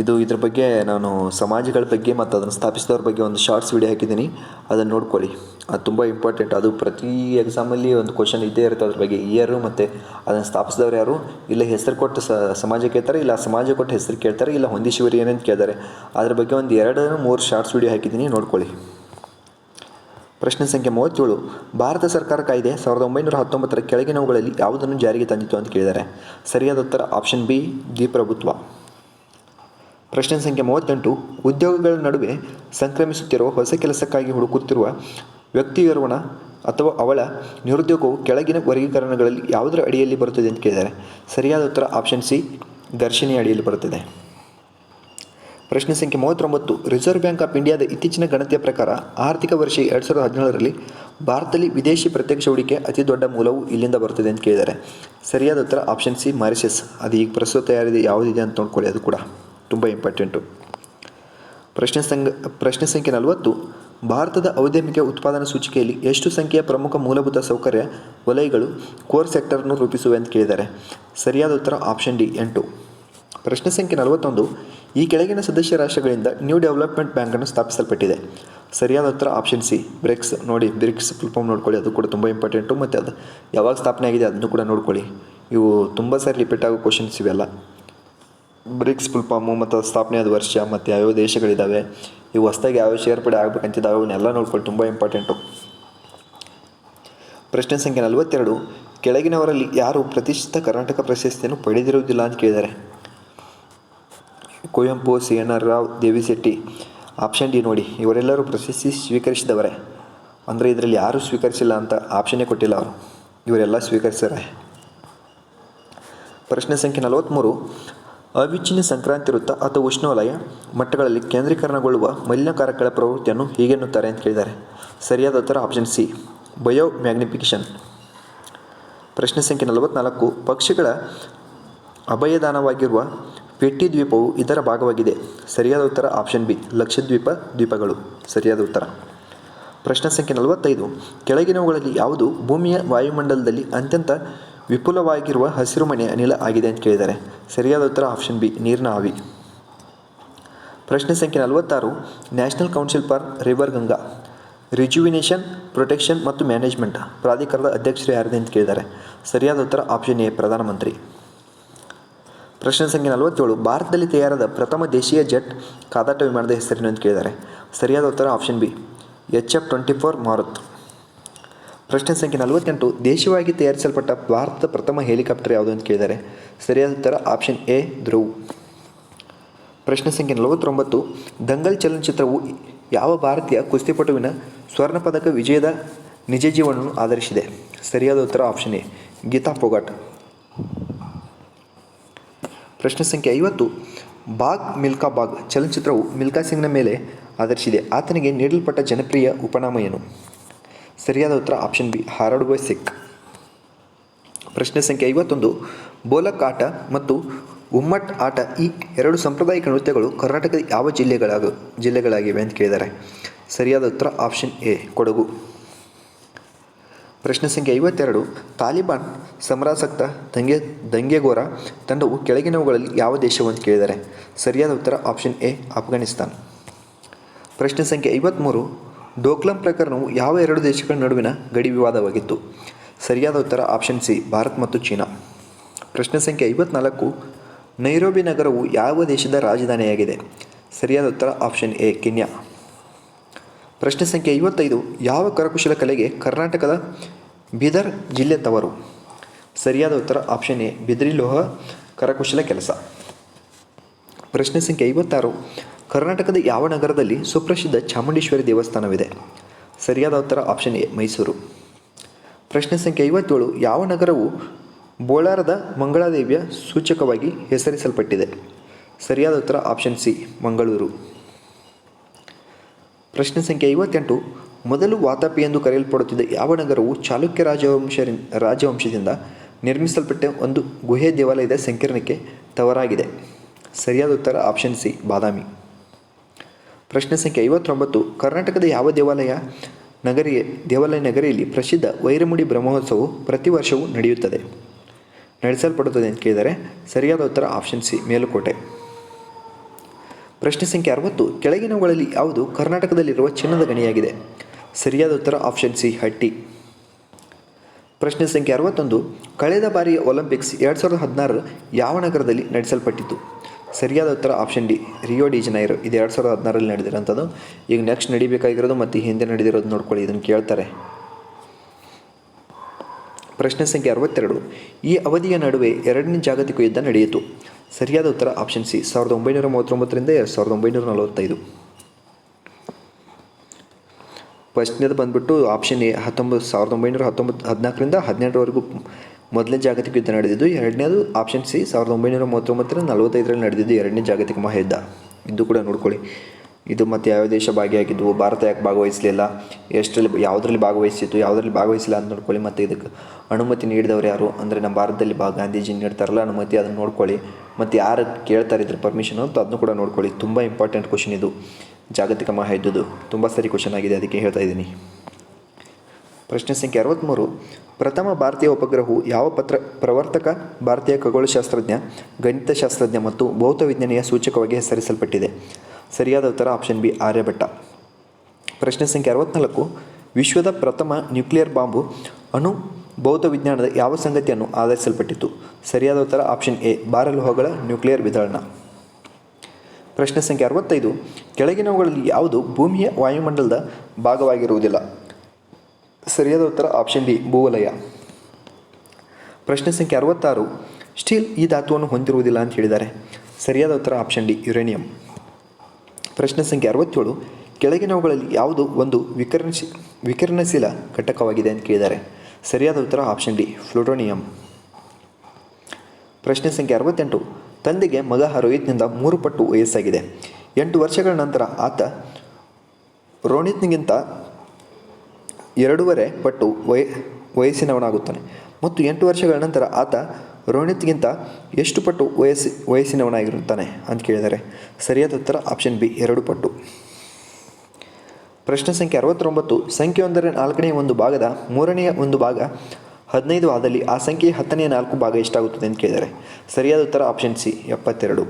ಇದು ಇದ್ರ ಬಗ್ಗೆ ನಾನು ಸಮಾಜಗಳ ಬಗ್ಗೆ ಮತ್ತು ಅದನ್ನು ಸ್ಥಾಪಿಸಿದವ್ರ ಬಗ್ಗೆ ಒಂದು ಶಾರ್ಟ್ಸ್ ವಿಡಿಯೋ ಹಾಕಿದ್ದೀನಿ. ಅದನ್ನು ನೋಡ್ಕೊಳ್ಳಿ. ಅದು ತುಂಬ ಇಂಪಾರ್ಟೆಂಟ್. ಅದು ಪ್ರತಿ ಎಕ್ಸಾಮಲ್ಲಿ ಒಂದು ಕ್ವಶನ್ ಇದ್ದೇ ಇರುತ್ತೆ ಅದ್ರ ಬಗ್ಗೆ. ಇಯರು ಮತ್ತು ಅದನ್ನು ಸ್ಥಾಪಿಸಿದವ್ರು ಯಾರು? ಇಲ್ಲ ಹೆಸರು ಕೊಟ್ಟು ಸಮಾಜ ಕೇಳ್ತಾರೆ, ಇಲ್ಲ ಸಮಾಜ ಕೊಟ್ಟು ಹೆಸರು ಕೇಳ್ತಾರೆ, ಇಲ್ಲ ಹೊಂದಿಶಿವರಿ ಏನಂತ ಕೇಳ್ತಾರೆ? ಅದ್ರ ಬಗ್ಗೆ ಒಂದು ಎರಡು ಮೂರು ಶಾರ್ಟ್ಸ್ ವಿಡಿಯೋ ಹಾಕಿದ್ದೀನಿ. ನೋಡ್ಕೊಳ್ಳಿ. ಪ್ರಶ್ನೆ ಸಂಖ್ಯೆ ಮೂವತ್ತೇಳು. ಭಾರತ ಸರ್ಕಾರ ಕಾಯ್ದೆ ಸಾವಿರದ ಒಂಬೈನೂರ ಹತ್ತೊಂಬತ್ತರ ಕೆಳಗಿನವುಗಳಲ್ಲಿ ಯಾವುದನ್ನು ಜಾರಿಗೆ ತಂದಿತು ಅಂತ ಕೇಳಿದ್ದಾರೆ? ಸರಿಯಾದ ಉತ್ತರ ಆಪ್ಷನ್ ಬಿ, ದ್ವಿಪ್ರಭುತ್ವ. ಪ್ರಶ್ನೆ ಸಂಖ್ಯೆ ಮೂವತ್ತೆಂಟು, ಉದ್ಯೋಗಗಳ ನಡುವೆ ಸಂಕ್ರಮಿಸುತ್ತಿರುವ ಹೊಸ ಕೆಲಸಕ್ಕಾಗಿ ಹುಡುಕುತ್ತಿರುವ ವ್ಯಕ್ತಿಯರ್ವಣ ಅಥವಾ ಅವಳ ನಿರುದ್ಯೋಗವು ಕೆಳಗಿನ ವರ್ಗೀಕರಣಗಳಲ್ಲಿ ಯಾವುದರ ಅಡಿಯಲ್ಲಿ ಬರುತ್ತದೆ ಅಂತ ಕೇಳಿದ್ದಾರೆ. ಸರಿಯಾದ ಉತ್ತರ ಆಪ್ಷನ್ ಸಿ ಘರ್ಷಣೆಯ ಅಡಿಯಲ್ಲಿ ಬರುತ್ತದೆ. ಪ್ರಶ್ನೆ ಸಂಖ್ಯೆ ಮೂವತ್ತೊಂಬತ್ತು ರಿಸರ್ವ್ ಬ್ಯಾಂಕ್ ಆಫ್ ಇಂಡಿಯಾದ ಇತ್ತೀಚಿನ ಗಣತಿಯ ಪ್ರಕಾರ ಆರ್ಥಿಕ ವರ್ಷ ಎರಡು ಸಾವಿರದ ಹದಿನೇಳರಲ್ಲಿ ಭಾರತದಲ್ಲಿ ವಿದೇಶಿ ಪ್ರತ್ಯಕ್ಷ ಹೂಡಿಕೆ ಅತಿ ದೊಡ್ಡ ಮೂಲವು ಇಲ್ಲಿಂದ ಬರುತ್ತದೆ ಅಂತ ಕೇಳಿದ್ದಾರೆ. ಸರಿಯಾದ ಉತ್ತರ ಆಪ್ಷನ್ ಸಿ ಮಾರಿಷಸ್ ಅದು ಈಗ ಪ್ರಸ್ತುತ ಯಾರಿದೆ ಯಾವುದಿದೆ ಅಂತ ನೋಡ್ಕೊಳ್ಳಿ, ಅದು ಕೂಡ. ತುಂಬ ಇಂಪಾರ್ಟೆಂಟು. ಪ್ರಶ್ನೆ ಸಂಘ ಪ್ರಶ್ನೆ ಸಂಖ್ಯೆ ನಲವತ್ತು, ಭಾರತದ ಔದ್ಯಮಿಕ ಉತ್ಪಾದನಾ ಸೂಚಿಕೆಯಲ್ಲಿ ಎಷ್ಟು ಸಂಖ್ಯೆಯ ಪ್ರಮುಖ ಮೂಲಭೂತ ಸೌಕರ್ಯ ವಲಯಗಳು ಕೋರ್ ಸೆಕ್ಟರ್ನ್ನು ರೂಪಿಸುವೆ ಅಂತ ಕೇಳಿದ್ದಾರೆ. ಸರಿಯಾದ ಉತ್ತರ ಆಪ್ಷನ್ ಡಿ ಎಂಟು. ಪ್ರಶ್ನೆ ಸಂಖ್ಯೆ ನಲವತ್ತೊಂದು, ಈ ಕೆಳಗಿನ ಸದಸ್ಯ ರಾಷ್ಟ್ರಗಳಿಂದ ನ್ಯೂ ಡೆವಲಪ್ಮೆಂಟ್ ಬ್ಯಾಂಕನ್ನು ಸ್ಥಾಪಿಸಲ್ಪಟ್ಟಿದೆ. ಸರಿಯಾದ ಉತ್ತರ ಆಪ್ಷನ್ ಸಿ, ಬ್ರಿಕ್ಸ್. ನೋಡಿ, ಬ್ರಿಕ್ಸ್ ಫುಲ್ ನೋಡ್ಕೊಳ್ಳಿ, ಅದು ಕೂಡ ತುಂಬ ಇಂಪಾರ್ಟೆಂಟು, ಮತ್ತು ಅದು ಯಾವಾಗ ಸ್ಥಾಪನೆ ಆಗಿದೆ ಅದನ್ನು ಕೂಡ ನೋಡ್ಕೊಳ್ಳಿ. ಇವು ತುಂಬ ಸಾರಿ ರಿಪೀಟ್ ಆಗೋ ಕ್ವಶನ್ಸ್ ಇವೆಲ್ಲ. ಬ್ರಿಕ್ಸ್ ಪುಲ್ಪಾಮು ಮತ್ತು ಅದು ಸ್ಥಾಪನೆ ಆದ ವರ್ಷ ಮತ್ತು ಯಾವ್ಯಾವ ದೇಶಗಳಿದ್ದಾವೆ ಇವು ಹೊಸ್ದಾಗಿ ಯಾವ್ಯಾವ ಸೇರ್ಪಡೆ ಆಗಬೇಕಂತಿದ್ದಾವೆ ಅವನ್ನೆಲ್ಲ ನೋಡ್ಕೊಳ್ಳಿ, ತುಂಬ ಇಂಪಾರ್ಟೆಂಟು ಪ್ರಶ್ನೆ ಸಂಖ್ಯೆ ನಲವತ್ತೆರಡು, ಕೆಳಗಿನವರಲ್ಲಿ ಯಾರು ಪ್ರತಿಷ್ಠಿತ ಕರ್ನಾಟಕ ಪ್ರಶಸ್ತಿಯನ್ನು ಪಡೆದಿರುವುದಿಲ್ಲ ಅಂತ ಕೇಳಿದ್ದಾರೆ. Kuvempu, C N R Rao, Devi Shetty option D ನೋಡಿ, ಇವರೆಲ್ಲರೂ ಪ್ರಶಸ್ತಿ ಸ್ವೀಕರಿಸಿದವರೇ? ಅಂದರೆ ಇದರಲ್ಲಿ ಯಾರೂ ಸ್ವೀಕರಿಸಿಲ್ಲ ಅಂತ ಆಪ್ಷನ್ನೇ ಕೊಟ್ಟಿಲ್ಲ ಅವರು. ಇವರೆಲ್ಲ ಸ್ವೀಕರಿಸ್ಯಾರೆ. ಪ್ರಶ್ನೆ ಸಂಖ್ಯೆ ನಲವತ್ತ್ಮೂರು ಅವಿಚ್ಛಿನ್ನ ಸಂಕ್ರಾಂತಿ ವೃತ್ತ ಅಥವಾ ಉಷ್ಣವಲಯ ಮಟ್ಟಗಳಲ್ಲಿ ಕೇಂದ್ರೀಕರಣಗೊಳ್ಳುವ ಮಲಿನಕಾರಕಗಳ ಪ್ರವೃತ್ತಿಯನ್ನು ಹೀಗೆನ್ನುತ್ತಾರೆ ಅಂತ ಕೇಳಿದ್ದಾರೆ. ಸರಿಯಾದ ಉತ್ತರ ಆಪ್ಷನ್ ಸಿ ಬಯೋ ಮ್ಯಾಗ್ನಿಫಿಕೇಶನ್ ಪ್ರಶ್ನೆ ಸಂಖ್ಯೆ ನಲವತ್ನಾಲ್ಕು, ಪಕ್ಷಿಗಳ ಅಭಯದಾನವಾಗಿರುವ ಪೆಟ್ಟಿ ದ್ವೀಪವು ಇದರ ಭಾಗವಾಗಿದೆ. ಸರಿಯಾದ ಉತ್ತರ ಆಪ್ಷನ್ ಬಿ ಲಕ್ಷದ್ವೀಪ ದ್ವೀಪಗಳು. ಸರಿಯಾದ ಉತ್ತರ. ಪ್ರಶ್ನೆ ಸಂಖ್ಯೆ ನಲವತ್ತೈದು, ಕೆಳಗಿನವುಗಳಲ್ಲಿ ಯಾವುದು ಭೂಮಿಯ ವಾಯುಮಂಡಲದಲ್ಲಿ ಅತ್ಯಂತ ವಿಪುಲವಾಗಿರುವ ಹಸಿರುಮನೆ ಅನಿಲ ಆಗಿದೆ ಅಂತ ಕೇಳಿದ್ದಾರೆ. ಸರಿಯಾದ ಉತ್ತರ ಆಪ್ಷನ್ ಬಿ, ನೀರಿನ ಆವಿ. ಪ್ರಶ್ನೆ ಸಂಖ್ಯೆ ನಲವತ್ತಾರು, national council for river Ganga. Rejuvenation, protection ಮತ್ತು ಮ್ಯಾನೇಜ್ಮೆಂಟ್. ಪ್ರಾಧಿಕಾರದ ಅಧ್ಯಕ್ಷರು ಯಾರಿದೆ ಅಂತ ಕೇಳಿದ್ದಾರೆ. ಸರಿಯಾದ ಉತ್ತರ ಆಪ್ಷನ್ ಎ, ಪ್ರಧಾನಮಂತ್ರಿ. ಪ್ರಶ್ನೆ ಸಂಖ್ಯೆ ನಲವತ್ತೇಳು, ಭಾರತದಲ್ಲಿ ತಯಾರಾದ ಪ್ರಥಮ ದೇಶೀಯ ಜೆಟ್ ಕಾದಾಟ ವಿಮಾನದ ಹೆಸರೇನು ಅಂತ ಕೇಳಿದ್ದಾರೆ. ಸರಿಯಾದ ಉತ್ತರ option B, H F twenty four Marut. ಪ್ರಶ್ನೆ ಸಂಖ್ಯೆ ನಲವತ್ತೆಂಟು, ದೇಶವಾಗಿ ತಯಾರಿಸಲ್ಪಟ್ಟ ಭಾರತದ ಪ್ರಥಮ ಹೆಲಿಕಾಪ್ಟರ್ ಯಾವುದು ಅಂತ ಕೇಳಿದ್ದಾರೆ. ಸರಿಯಾದ ಉತ್ತರ ಆಪ್ಷನ್ ಎ, ಧ್ರುವ್. ಪ್ರಶ್ನೆ ಸಂಖ್ಯೆ ನಲವತ್ತೊಂಬತ್ತು, ದಂಗಲ್ ಚಲನಚಿತ್ರವು ಯಾವ ಭಾರತೀಯ ಕುಸ್ತಿಪಟುವಿನ ಸ್ವರ್ಣ ಪದಕ ವಿಜಯದ ನಿಜ ಜೀವನವನ್ನು ಆಧರಿಸಿದೆ? ಸರಿಯಾದ ಉತ್ತರ ಆಪ್ಷನ್ ಎ, ಗೀತಾ ಫೋಗಾಟ್ ಪ್ರಶ್ನೆ ಸಂಖ್ಯೆ ಐವತ್ತು, ಬಾಗ್ ಮಿಲ್ಕಾ ಬಾಗ್ ಚಲನಚಿತ್ರವು ಮಿಲ್ಕಾ ಸಿಂಗ್ನ ಮೇಲೆ ಆಧರಿಸಿದೆ. ಆತನಿಗೆ ನೀಡಲ್ಪಟ್ಟ ಜನಪ್ರಿಯ ಉಪನಾಮ ಏನು? ಸರಿಯಾದ ಉತ್ತರ ಆಪ್ಷನ್ ಬಿ ಹಾರಾಡುವ ಸಿಕ್ ಪ್ರಶ್ನೆ ಸಂಖ್ಯೆ ಐವತ್ತೊಂದು ಬೋಲಕ್ ಆಟ ಮತ್ತು ಉಮ್ಮಟ್ ಆಟ ಈ ಎರಡು ಸಾಂಪ್ರದಾಯಿಕ ನೃತ್ಯಗಳು ಕರ್ನಾಟಕದ ಯಾವ ಜಿಲ್ಲೆಗಳಾಗ, ಜಿಲ್ಲೆಗಳಾಗಿವೆ ಅಂತ ಕೇಳಿದ್ದಾರೆ. ಸರಿಯಾದ ಉತ್ತರ ಆಪ್ಷನ್ ಎ ಕೊಡಗು. ಪ್ರಶ್ನೆ ಸಂಖ್ಯೆ ಐವತ್ತೆರಡು ತಾಲಿಬಾನ್ ಸಮರಾಸಕ್ತ ದಂಗೆ, ದಂಗೆಗೋರ ತಂಡವು ಕೆಳಗಿನವುಗಳಲ್ಲಿ ಯಾವ ದೇಶವು ಅಂತ ಕೇಳಿದ್ದಾರೆ. ಸರಿಯಾದ ಉತ್ತರ ಆಪ್ಷನ್ ಎ ಅಫ್ಘಾನಿಸ್ತಾನ್ ಪ್ರಶ್ನೆ ಸಂಖ್ಯೆ ಐವತ್ತ್ಮೂರು ಡೋಕ್ಲಂ ಪ್ರಕರಣವು ಯಾವ ಎರಡು ದೇಶಗಳ ನಡುವಿನ ಗಡಿ ವಿವಾದವಾಗಿತ್ತು? ಸರಿಯಾದ ಉತ್ತರ ಆಪ್ಷನ್ ಸಿ, ಭಾರತ್ ಮತ್ತು ಚೀನಾ. ಪ್ರಶ್ನೆ ಸಂಖ್ಯೆ ಐವತ್ನಾಲ್ಕು, ನೈರೋಬಿ ನಗರವು ಯಾವ ದೇಶದ ರಾಜಧಾನಿಯಾಗಿದೆ? ಸರಿಯಾದ ಉತ್ತರ ಆಪ್ಷನ್ ಎ, ಕೆನ್ಯಾ. ಪ್ರಶ್ನೆ ಸಂಖ್ಯೆ ಐವತ್ತೈದು, ಯಾವ ಕರಕುಶಲ ಕಲೆಗೆ ಕರ್ನಾಟಕದ ಬೀದರ್ ಜಿಲ್ಲೆ ತವರು ಸರಿಯಾದ ಉತ್ತರ ಆಪ್ಷನ್ ಎ ಬಿದಿರಿ ಲೋಹ ಕರಕುಶಲ ಕೆಲಸ. ಪ್ರಶ್ನೆ ಸಂಖ್ಯೆ ಐವತ್ತಾರು ಕರ್ನಾಟಕದ ಯಾವ ನಗರದಲ್ಲಿ ಸುಪ್ರಸಿದ್ಧ ಚಾಮುಂಡೇಶ್ವರಿ ದೇವಸ್ಥಾನವಿದೆ? ಸರಿಯಾದ ಉತ್ತರ ಆಪ್ಷನ್ ಎ, ಮೈಸೂರು. ಪ್ರಶ್ನೆ ಸಂಖ್ಯೆ ಐವತ್ತೇಳು, ಯಾವ ನಗರವು ಬೋಳಾರದ ಮಂಗಳಾದೇವಿಯ ಸೂಚಕವಾಗಿ ಹೆಸರಿಸಲ್ಪಟ್ಟಿದೆ? ಸರಿಯಾದ ಉತ್ತರ ಆಪ್ಷನ್ ಸಿ, ಮಂಗಳೂರು. ಪ್ರಶ್ನೆ ಸಂಖ್ಯೆ ಐವತ್ತೆಂಟು, ಮೊದಲು ವಾತಾಪಿ ಎಂದು ಕರೆಯಲ್ಪಡುತ್ತಿದ್ದ ಯಾವ ನಗರವು ಚಾಲುಕ್ಯ ರಾಜವಂಶ ರಾಜವಂಶದಿಂದ ನಿರ್ಮಿಸಲ್ಪಟ್ಟ ಒಂದು ಗುಹೆ ದೇವಾಲಯದ ಸಂಕೀರ್ಣಕ್ಕೆ ತವರಾಗಿದೆ? ಸರಿಯಾದ ಉತ್ತರ ಆಪ್ಷನ್ ಸಿ, ಬಾದಾಮಿ. ಪ್ರಶ್ನೆ ಸಂಖ್ಯೆ ಐವತ್ತೊಂಬತ್ತು. ಕರ್ನಾಟಕದ ಯಾವ ದೇವಾಲಯ ನಗರಿ, ದೇವಾಲಯ ನಗರಿಯಲ್ಲಿ ಪ್ರಸಿದ್ಧ ವೈರಮುಡಿ ಬ್ರಹ್ಮೋತ್ಸವವು ಪ್ರತಿ ವರ್ಷವೂ ನಡೆಯುತ್ತದೆ? ನಡೆಸಲ್ಪಡುತ್ತದೆ ಅಂತ ಕೇಳಿದರೆ ಸರಿಯಾದ ಉತ್ತರ ಆಪ್ಷನ್ ಸಿ, ಮೇಲುಕೋಟೆ. ಪ್ರಶ್ನೆ ಸಂಖ್ಯೆ ಅರವತ್ತು. ಕೆಳಗಿನವುಗಳಲ್ಲಿ ಯಾವುದು ಕರ್ನಾಟಕದಲ್ಲಿರುವ ಚಿನ್ನದ ಗಣಿಯಾಗಿದೆ? ಸರಿಯಾದ ಉತ್ತರ ಆಪ್ಷನ್ ಸಿ, ಹಟ್ಟಿ. ಪ್ರಶ್ನೆ ಸಂಖ್ಯೆ ಅರವತ್ತೊಂದು. ಕಳೆದ ಬಾರಿಯ ಒಲಿಂಪಿಕ್ಸ್ ಎರಡು ಸಾವಿರದ ಹದಿನಾರರ ಯಾವ ನಗರದಲ್ಲಿ ನಡೆಸಲ್ಪಟ್ಟಿತು ಸರಿಯಾದ ಉತ್ತರ option D Rio de Janeiro ಇದು ಎರಡು ಸಾವಿರದ ಹದಿನಾರಲ್ಲಿ ನಡೆದಿರೋಂಥದ್ದು ಈಗ ನೆಕ್ಸ್ಟ್ ನಡಿಬೇಕಾಗಿರೋದು ಮತ್ತು ಹಿಂದೆ ನಡೆದಿರೋದು ನೋಡ್ಕೊಳ್ಳಿ, ಇದನ್ನು ಕೇಳ್ತಾರೆ. ಪ್ರಶ್ನೆ ಸಂಖ್ಯೆ ಅರವತ್ತೆರಡು. ಈ ಅವಧಿಯ ನಡುವೆ ಎರಡನೇ ಜಾಗತಿಕ ಯುದ್ಧ ನಡೆಯಿತು. ಸರಿಯಾದ ಉತ್ತರ ಆಪ್ಷನ್ ಸಿ, ಸಾವಿರದ ಒಂಬೈನೂರ ಮೂವತ್ತೊಂಬತ್ತರಿಂದ ಎರಡು ಸಾವಿರದ ಒಂಬೈನೂರ ನಲವತ್ತೈದು. ಫಸ್ಟ್ನೇದು ಬಂದ್ಬಿಟ್ಟು ಆಪ್ಷನ್ ಎ, ಹತ್ತೊಂಬತ್ತು, ಸಾವಿರದ ಒಂಬೈನೂರ ಹತ್ತೊಂಬತ್ತು, ಹದಿನಾಲ್ಕರಿಂದ ಹದಿನೆಂಟರವರೆಗೂ ಮೊದಲನೇ ಜಾಗತಿಕ ಯುದ್ಧ ನಡೆದಿದ್ದು, ಎರಡನೇದು ಆಪ್ಷನ್ ಸಿ ಸಾವಿರದ ಒಂಬೈನೂರ ಮೂವತ್ತೊಂಬತ್ತರ ನಲವತ್ತೈದರಲ್ಲಿ ನಡೆದಿದ್ದು ಎರಡನೇ ಜಾಗತಿಕ ಮಹಾಯುದ್ಧ. ಇದು ಕೂಡ ನೋಡ್ಕೊಳ್ಳಿ. ಇದು ಮತ್ತು ಯಾವ ದೇಶ ಭಾಗಿಯಾಗಿದ್ದವು ಭಾರತ ಯಾಕೆ ಭಾಗವಹಿಸಲಿಲ್ಲ? ಎಷ್ಟರಲ್ಲಿ ಯಾವುದರಲ್ಲಿ ಭಾಗವಹಿಸಿತ್ತು ಯಾವುದರಲ್ಲಿ ಭಾಗವಹಿಸಿಲ್ಲ ಅಂತ ನೋಡ್ಕೊಳ್ಳಿ. ಮತ್ತು ಇದಕ್ಕೆ ಅನುಮತಿ ನೀಡಿದವರು ಯಾರು? ಅಂದರೆ ನಮ್ಮ ಭಾರತದಲ್ಲಿ ಭಾಗ ಗಾಂಧೀಜಿ ನೀಡ್ತಾರಲ್ಲ ಅನುಮತಿ, ಅದನ್ನು ನೋಡ್ಕೊಳ್ಳಿ. ಮತ್ತು ಯಾರು ಕೇಳ್ತಾರೆ ಇದ್ರ ಪರ್ಮಿಷನ್ ಅಂತ ಅದನ್ನು ಕೂಡ ನೋಡ್ಕೊಳ್ಳಿ. ತುಂಬ ಇಂಪಾರ್ಟೆಂಟ್ ಕ್ವಶನ್ ಇದು. ಜಾಗತಿಕ ಮಹಾಯುದ್ಧದ್ದು. ತುಂಬ ಸರಿ ಕ್ವಶನ್ ಆಗಿದೆ. ಅದಕ್ಕೆ ಹೇಳ್ತಾ ಇದ್ದೀನಿ. ಪ್ರಶ್ನೆ ಸಂಖ್ಯೆ ಅರವತ್ತ್ಮೂರು ಪ್ರಥಮ ಭಾರತೀಯ ಉಪಗ್ರಹವು ಯಾವ ಪತ್ರ, ಪ್ರವರ್ತಕ, ಭಾರತೀಯ ಖಗೋಳಶಾಸ್ತ್ರಜ್ಞ, ಗಣಿತಶಾಸ್ತ್ರಜ್ಞ ಮತ್ತು ಭೌತವಿಜ್ಞಾನಿಯ ಸೂಚಕವಾಗಿ ಹೆಸರಿಸಲ್ಪಟ್ಟಿದೆ? ಸರಿಯಾದ ಉತ್ತರ ಆಪ್ಷನ್ ಬಿ, ಆರ್ಯಭಟ್ಟ. ಪ್ರಶ್ನೆ ಸಂಖ್ಯೆ ಅರವತ್ನಾಲ್ಕು. ವಿಶ್ವದ ಪ್ರಥಮ ನ್ಯೂಕ್ಲಿಯರ್ ಬಾಂಬು ಅಣು ಭೌತವಿಜ್ಞಾನದ ಯಾವ ಸಂಗತಿಯನ್ನು ಆಧರಿಸಲ್ಪಟ್ಟಿತ್ತು? ಸರಿಯಾದ ಉತ್ತರ ಆಪ್ಷನ್ ಎ, ಬಾರಲೋಹಗಳ ನ್ಯೂಕ್ಲಿಯರ್ ವಿದಳನ ಪ್ರಶ್ನೆ ಸಂಖ್ಯೆ ಅರವತ್ತೈದು. ಕೆಳಗಿನವುಗಳಲ್ಲಿ ಯಾವುದು ಭೂಮಿಯ ವಾಯುಮಂಡಲದ ಭಾಗವಾಗಿರುವುದಿಲ್ಲ? ಸರಿಯಾದ ಉತ್ತರ ಆಪ್ಷನ್ ಡಿ ಭೂವಲಯ. ಪ್ರಶ್ನೆ ಸಂಖ್ಯೆ ಅರವತ್ತಾರು. ಸ್ಟೀಲ್ ಈ ಧಾತುವನ್ನು ಹೊಂದಿರುವುದಿಲ್ಲ ಅಂತ ಹೇಳಿದ್ದಾರೆ. ಸರಿಯಾದ ಉತ್ತರ ಆಪ್ಷನ್ ಡಿ ಯುರೇನಿಯಂ ಪ್ರಶ್ನೆ ಸಂಖ್ಯೆ ಅರವತ್ತೇಳು. ಕೆಳಗಿನವುಗಳಲ್ಲಿ ಯಾವುದು ಒಂದು ವಿಕರ್ಣಶಿ ವಿಕಿರಣಶೀಲ ಘಟಕವಾಗಿದೆ ಅಂತ ಕೇಳಿದ್ದಾರೆ. ಸರಿಯಾದ ಉತ್ತರ ಆಪ್ಷನ್ ಡಿ ಫ್ಲೂಟೋನಿಯಂ ಪ್ರಶ್ನೆ ಸಂಖ್ಯೆ ಅರವತ್ತೆಂಟು. ತಂದೆಗೆ ಮಗ ರೋಹಿತ್ನಿಂದ ಮೂರು ಪಟ್ಟು ವಯಸ್ಸಾಗಿದೆ. ಎಂಟು ವರ್ಷಗಳ ನಂತರ ಆತ ರೋಹಿತ್ನಿಗಿಂತ ಎರಡೂವರೆ ಪಟ್ಟು ವಯ, ವಯಸ್ಸಿನವನಾಗುತ್ತಾನೆ. ಮತ್ತು ಎಂಟು ವರ್ಷಗಳ ನಂತರ ಆತ ರೋಹಿತ್ಗಿಂತ ಎಷ್ಟು ಪಟ್ಟು ವಯಸ್ಸಿ, ವಯಸ್ಸಿನವನಾಗಿರುತ್ತಾನೆ ಅಂತ ಕೇಳಿದರೆ ಸರಿಯಾದ ಉತ್ತರ ಆಪ್ಷನ್ ಬಿ, ಎರಡು ಪಟ್ಟು. ಪ್ರಶ್ನೆ ಸಂಖ್ಯೆ ಅರವತ್ತೊಂಬತ್ತು, ಸಂಖ್ಯೆಯೊಂದರ ನಾಲ್ಕನೆಯ ಒಂದು ಭಾಗದ ಮೂರನೆಯ ಒಂದು ಭಾಗ ಹದಿನೈದು ಆದಲ್ಲಿ ಆ ಸಂಖ್ಯೆ ಹತ್ತನೆಯ ನಾಲ್ಕು ಭಾಗ ಎಷ್ಟಾಗುತ್ತದೆ ಅಂತ ಕೇಳಿದರೆ ಸರಿಯಾದ ಉತ್ತರ ಆಪ್ಷನ್ ಸಿ, ಎಪ್ಪತ್ತೆರಡು.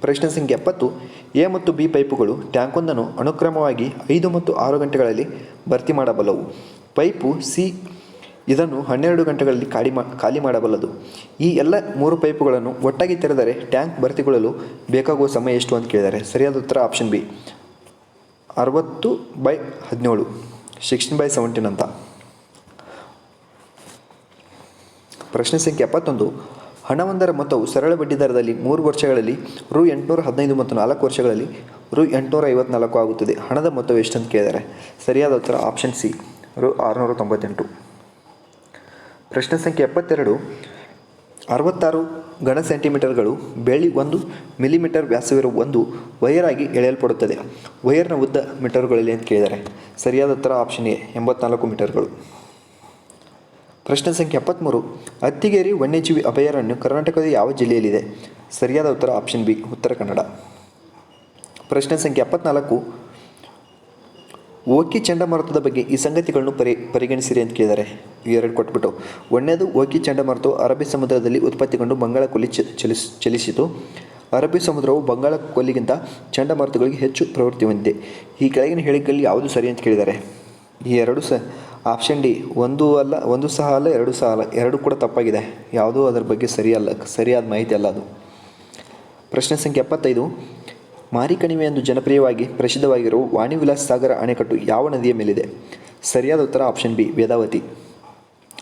ಪ್ರಶ್ನೆ ಸಂಖ್ಯೆ ಎಪ್ಪತ್ತು ಎ ಮತ್ತು ಬಿ ಪೈಪುಗಳು ಟ್ಯಾಂಕೊಂದನ್ನು ಅನುಕ್ರಮವಾಗಿ ಐದು ಮತ್ತು ಆರು ಗಂಟೆಗಳಲ್ಲಿ ಭರ್ತಿ ಮಾಡಬಲ್ಲವು. ಪೈಪು ಸಿ ಇದನ್ನು ಹನ್ನೆರಡು ಗಂಟೆಗಳಲ್ಲಿ ಖಾಲಿ ಮಾ, ಖಾಲಿ ಮಾಡಬಲ್ಲದು. ಈ ಎಲ್ಲ ಮೂರು ಪೈಪುಗಳನ್ನು ಒಟ್ಟಾಗಿ ತೆರೆದರೆ ಟ್ಯಾಂಕ್ ಭರ್ತಿಗೊಳ್ಳಲು ಬೇಕಾಗುವ ಸಮಯ ಎಷ್ಟು ಅಂತ ಕೇಳಿದ್ದಾರೆ ಸರಿಯಾದ ಉತ್ತರ ಆಪ್ಷನ್ ಬಿ. ಅರವತ್ತು ಬೈ ಹದಿನೇಳು, ಸಿಕ್ಸ್ಟೀನ್ ಬೈ ಸೆವೆಂಟೀನ್ ಅಂತ. ಪ್ರಶ್ನೆ ಸಂಖ್ಯೆ ಎಪ್ಪತ್ತೊಂದು ಹಣವೊಂದರ ಮೊತ್ತವು ಸರಳ ಬಡ್ಡಿ ದರದಲ್ಲಿ ಮೂರು ವರ್ಷಗಳಲ್ಲಿ ರು ಎಂಟುನೂರ ಹದಿನೈದು ಮತ್ತು ನಾಲ್ಕು ವರ್ಷಗಳಲ್ಲಿ ರು ಎಂಟುನೂರ ಐವತ್ನಾಲ್ಕು ಆಗುತ್ತದೆ. ಹಣದ ಮೊತ್ತವು ಎಷ್ಟಂತ ಕೇಳಿದರೆ ಸರಿಯಾದ ಉತ್ತರ ಆಪ್ಷನ್ ಸಿ, ರು ಆರುನೂರ ತೊಂಬತ್ತೆಂಟು. ಪ್ರಶ್ನೆ ಸಂಖ್ಯೆ ಎಪ್ಪತ್ತೆರಡು, ಅರವತ್ತಾರು ಘನ ಸೆಂಟಿಮೀಟರ್ಗಳು ಬೆಳ್ಳಿ ಒಂದು, ಮಿಲಿಮೀಟರ್ ವ್ಯಾಸವಿರುವ ಒಂದು ವೈರ್ ಆಗಿ ಎಳೆಯಲ್ಪಡುತ್ತದೆ. ವೈರ್ನ ಉದ್ದ ಮೀಟರ್ಗಳಲ್ಲಿ ಅಂತ ಕೇಳಿದರೆ ಸರಿಯಾದ ಉತ್ತರ ಆಪ್ಷನ್ ಎ, ಎಂಬತ್ನಾಲ್ಕು ಮೀಟರ್ಗಳು. ಪ್ರಶ್ನೆ ಸಂಖ್ಯೆ ಎಪ್ಪತ್ತ್ಮೂರು ಅತ್ತಿಗೇರಿ ವನ್ಯಜೀವಿ ಅಭಯಾರಣ್ಯ ಕರ್ನಾಟಕದ ಯಾವ ಜಿಲ್ಲೆಯಲ್ಲಿದೆ? ಸರಿಯಾದ ಉತ್ತರ ಆಪ್ಷನ್ ಬಿ ಉತ್ತರ ಕನ್ನಡ. ಪ್ರಶ್ನೆ ಸಂಖ್ಯೆ ಎಪ್ಪತ್ನಾಲ್ಕು. ಓಕಿ ಚಂಡಮಾರುತದ ಬಗ್ಗೆ ಈ ಸಂಗತಿಗಳನ್ನು ಪರಿ, ಪರಿಗಣಿಸಿರಿ ಅಂತ ಕೇಳಿದ್ದಾರೆ ಎರಡು ಕೊಟ್ಬಿಟ್ಟು. ಒಂದನೇದು, ಓಕಿ ಚಂಡಮಾರುತವು ಅರಬ್ಬಿ ಸಮುದ್ರದಲ್ಲಿ ಉತ್ಪತ್ತಿಗೊಂಡು ಬಂಗಾಳ ಕೊಲ್ಲಿ ಚಲಿಸಿತು. ಅರಬ್ಬಿ ಸಮುದ್ರವು ಬಂಗಾಳ ಕೊಲ್ಲಿಗಿಂತ ಚಂಡಮಾರುತಗಳಿಗೆ ಹೆಚ್ಚು ಪ್ರವೃತ್ತಿ ಹೊಂದಿದೆ. ಈ ಕೆಳಗಿನ ಹೇಳಿಕೆಗಳಲ್ಲಿ ಯಾವುದು ಸರಿ ಅಂತ ಕೇಳಿದ್ದಾರೆ ಈ ಎರಡು ಸ ಆಪ್ಷನ್ ಡಿ ಒಂದು ಅಲ್ಲ, ಒಂದು ಸಹ ಅಲ್ಲ, ಎರಡು ಸಹ ಅಲ್ಲ, ಎರಡು ಕೂಡ ತಪ್ಪಾಗಿದೆ. ಯಾವುದೂ ಅದರ ಬಗ್ಗೆ ಸರಿಯಲ್ಲ ಸರಿಯಾದ ಮಾಹಿತಿ ಅಲ್ಲ ಅದು. ಪ್ರಶ್ನೆ ಸಂಖ್ಯೆ ಎಪ್ಪತ್ತೈದು ಮಾರಿಕಣಿವೆ ಎಂದು ಜನಪ್ರಿಯವಾಗಿ ಪ್ರಸಿದ್ಧವಾಗಿರುವ ವಾಣಿ ವಿಲಾಸ್ ಸಾಗರ ಅಣೆಕಟ್ಟು ಯಾವ ನದಿಯ ಮೇಲಿದೆ? ಸರಿಯಾದ ಉತ್ತರ ಆಪ್ಷನ್ ಬಿ ವೇದಾವತಿ.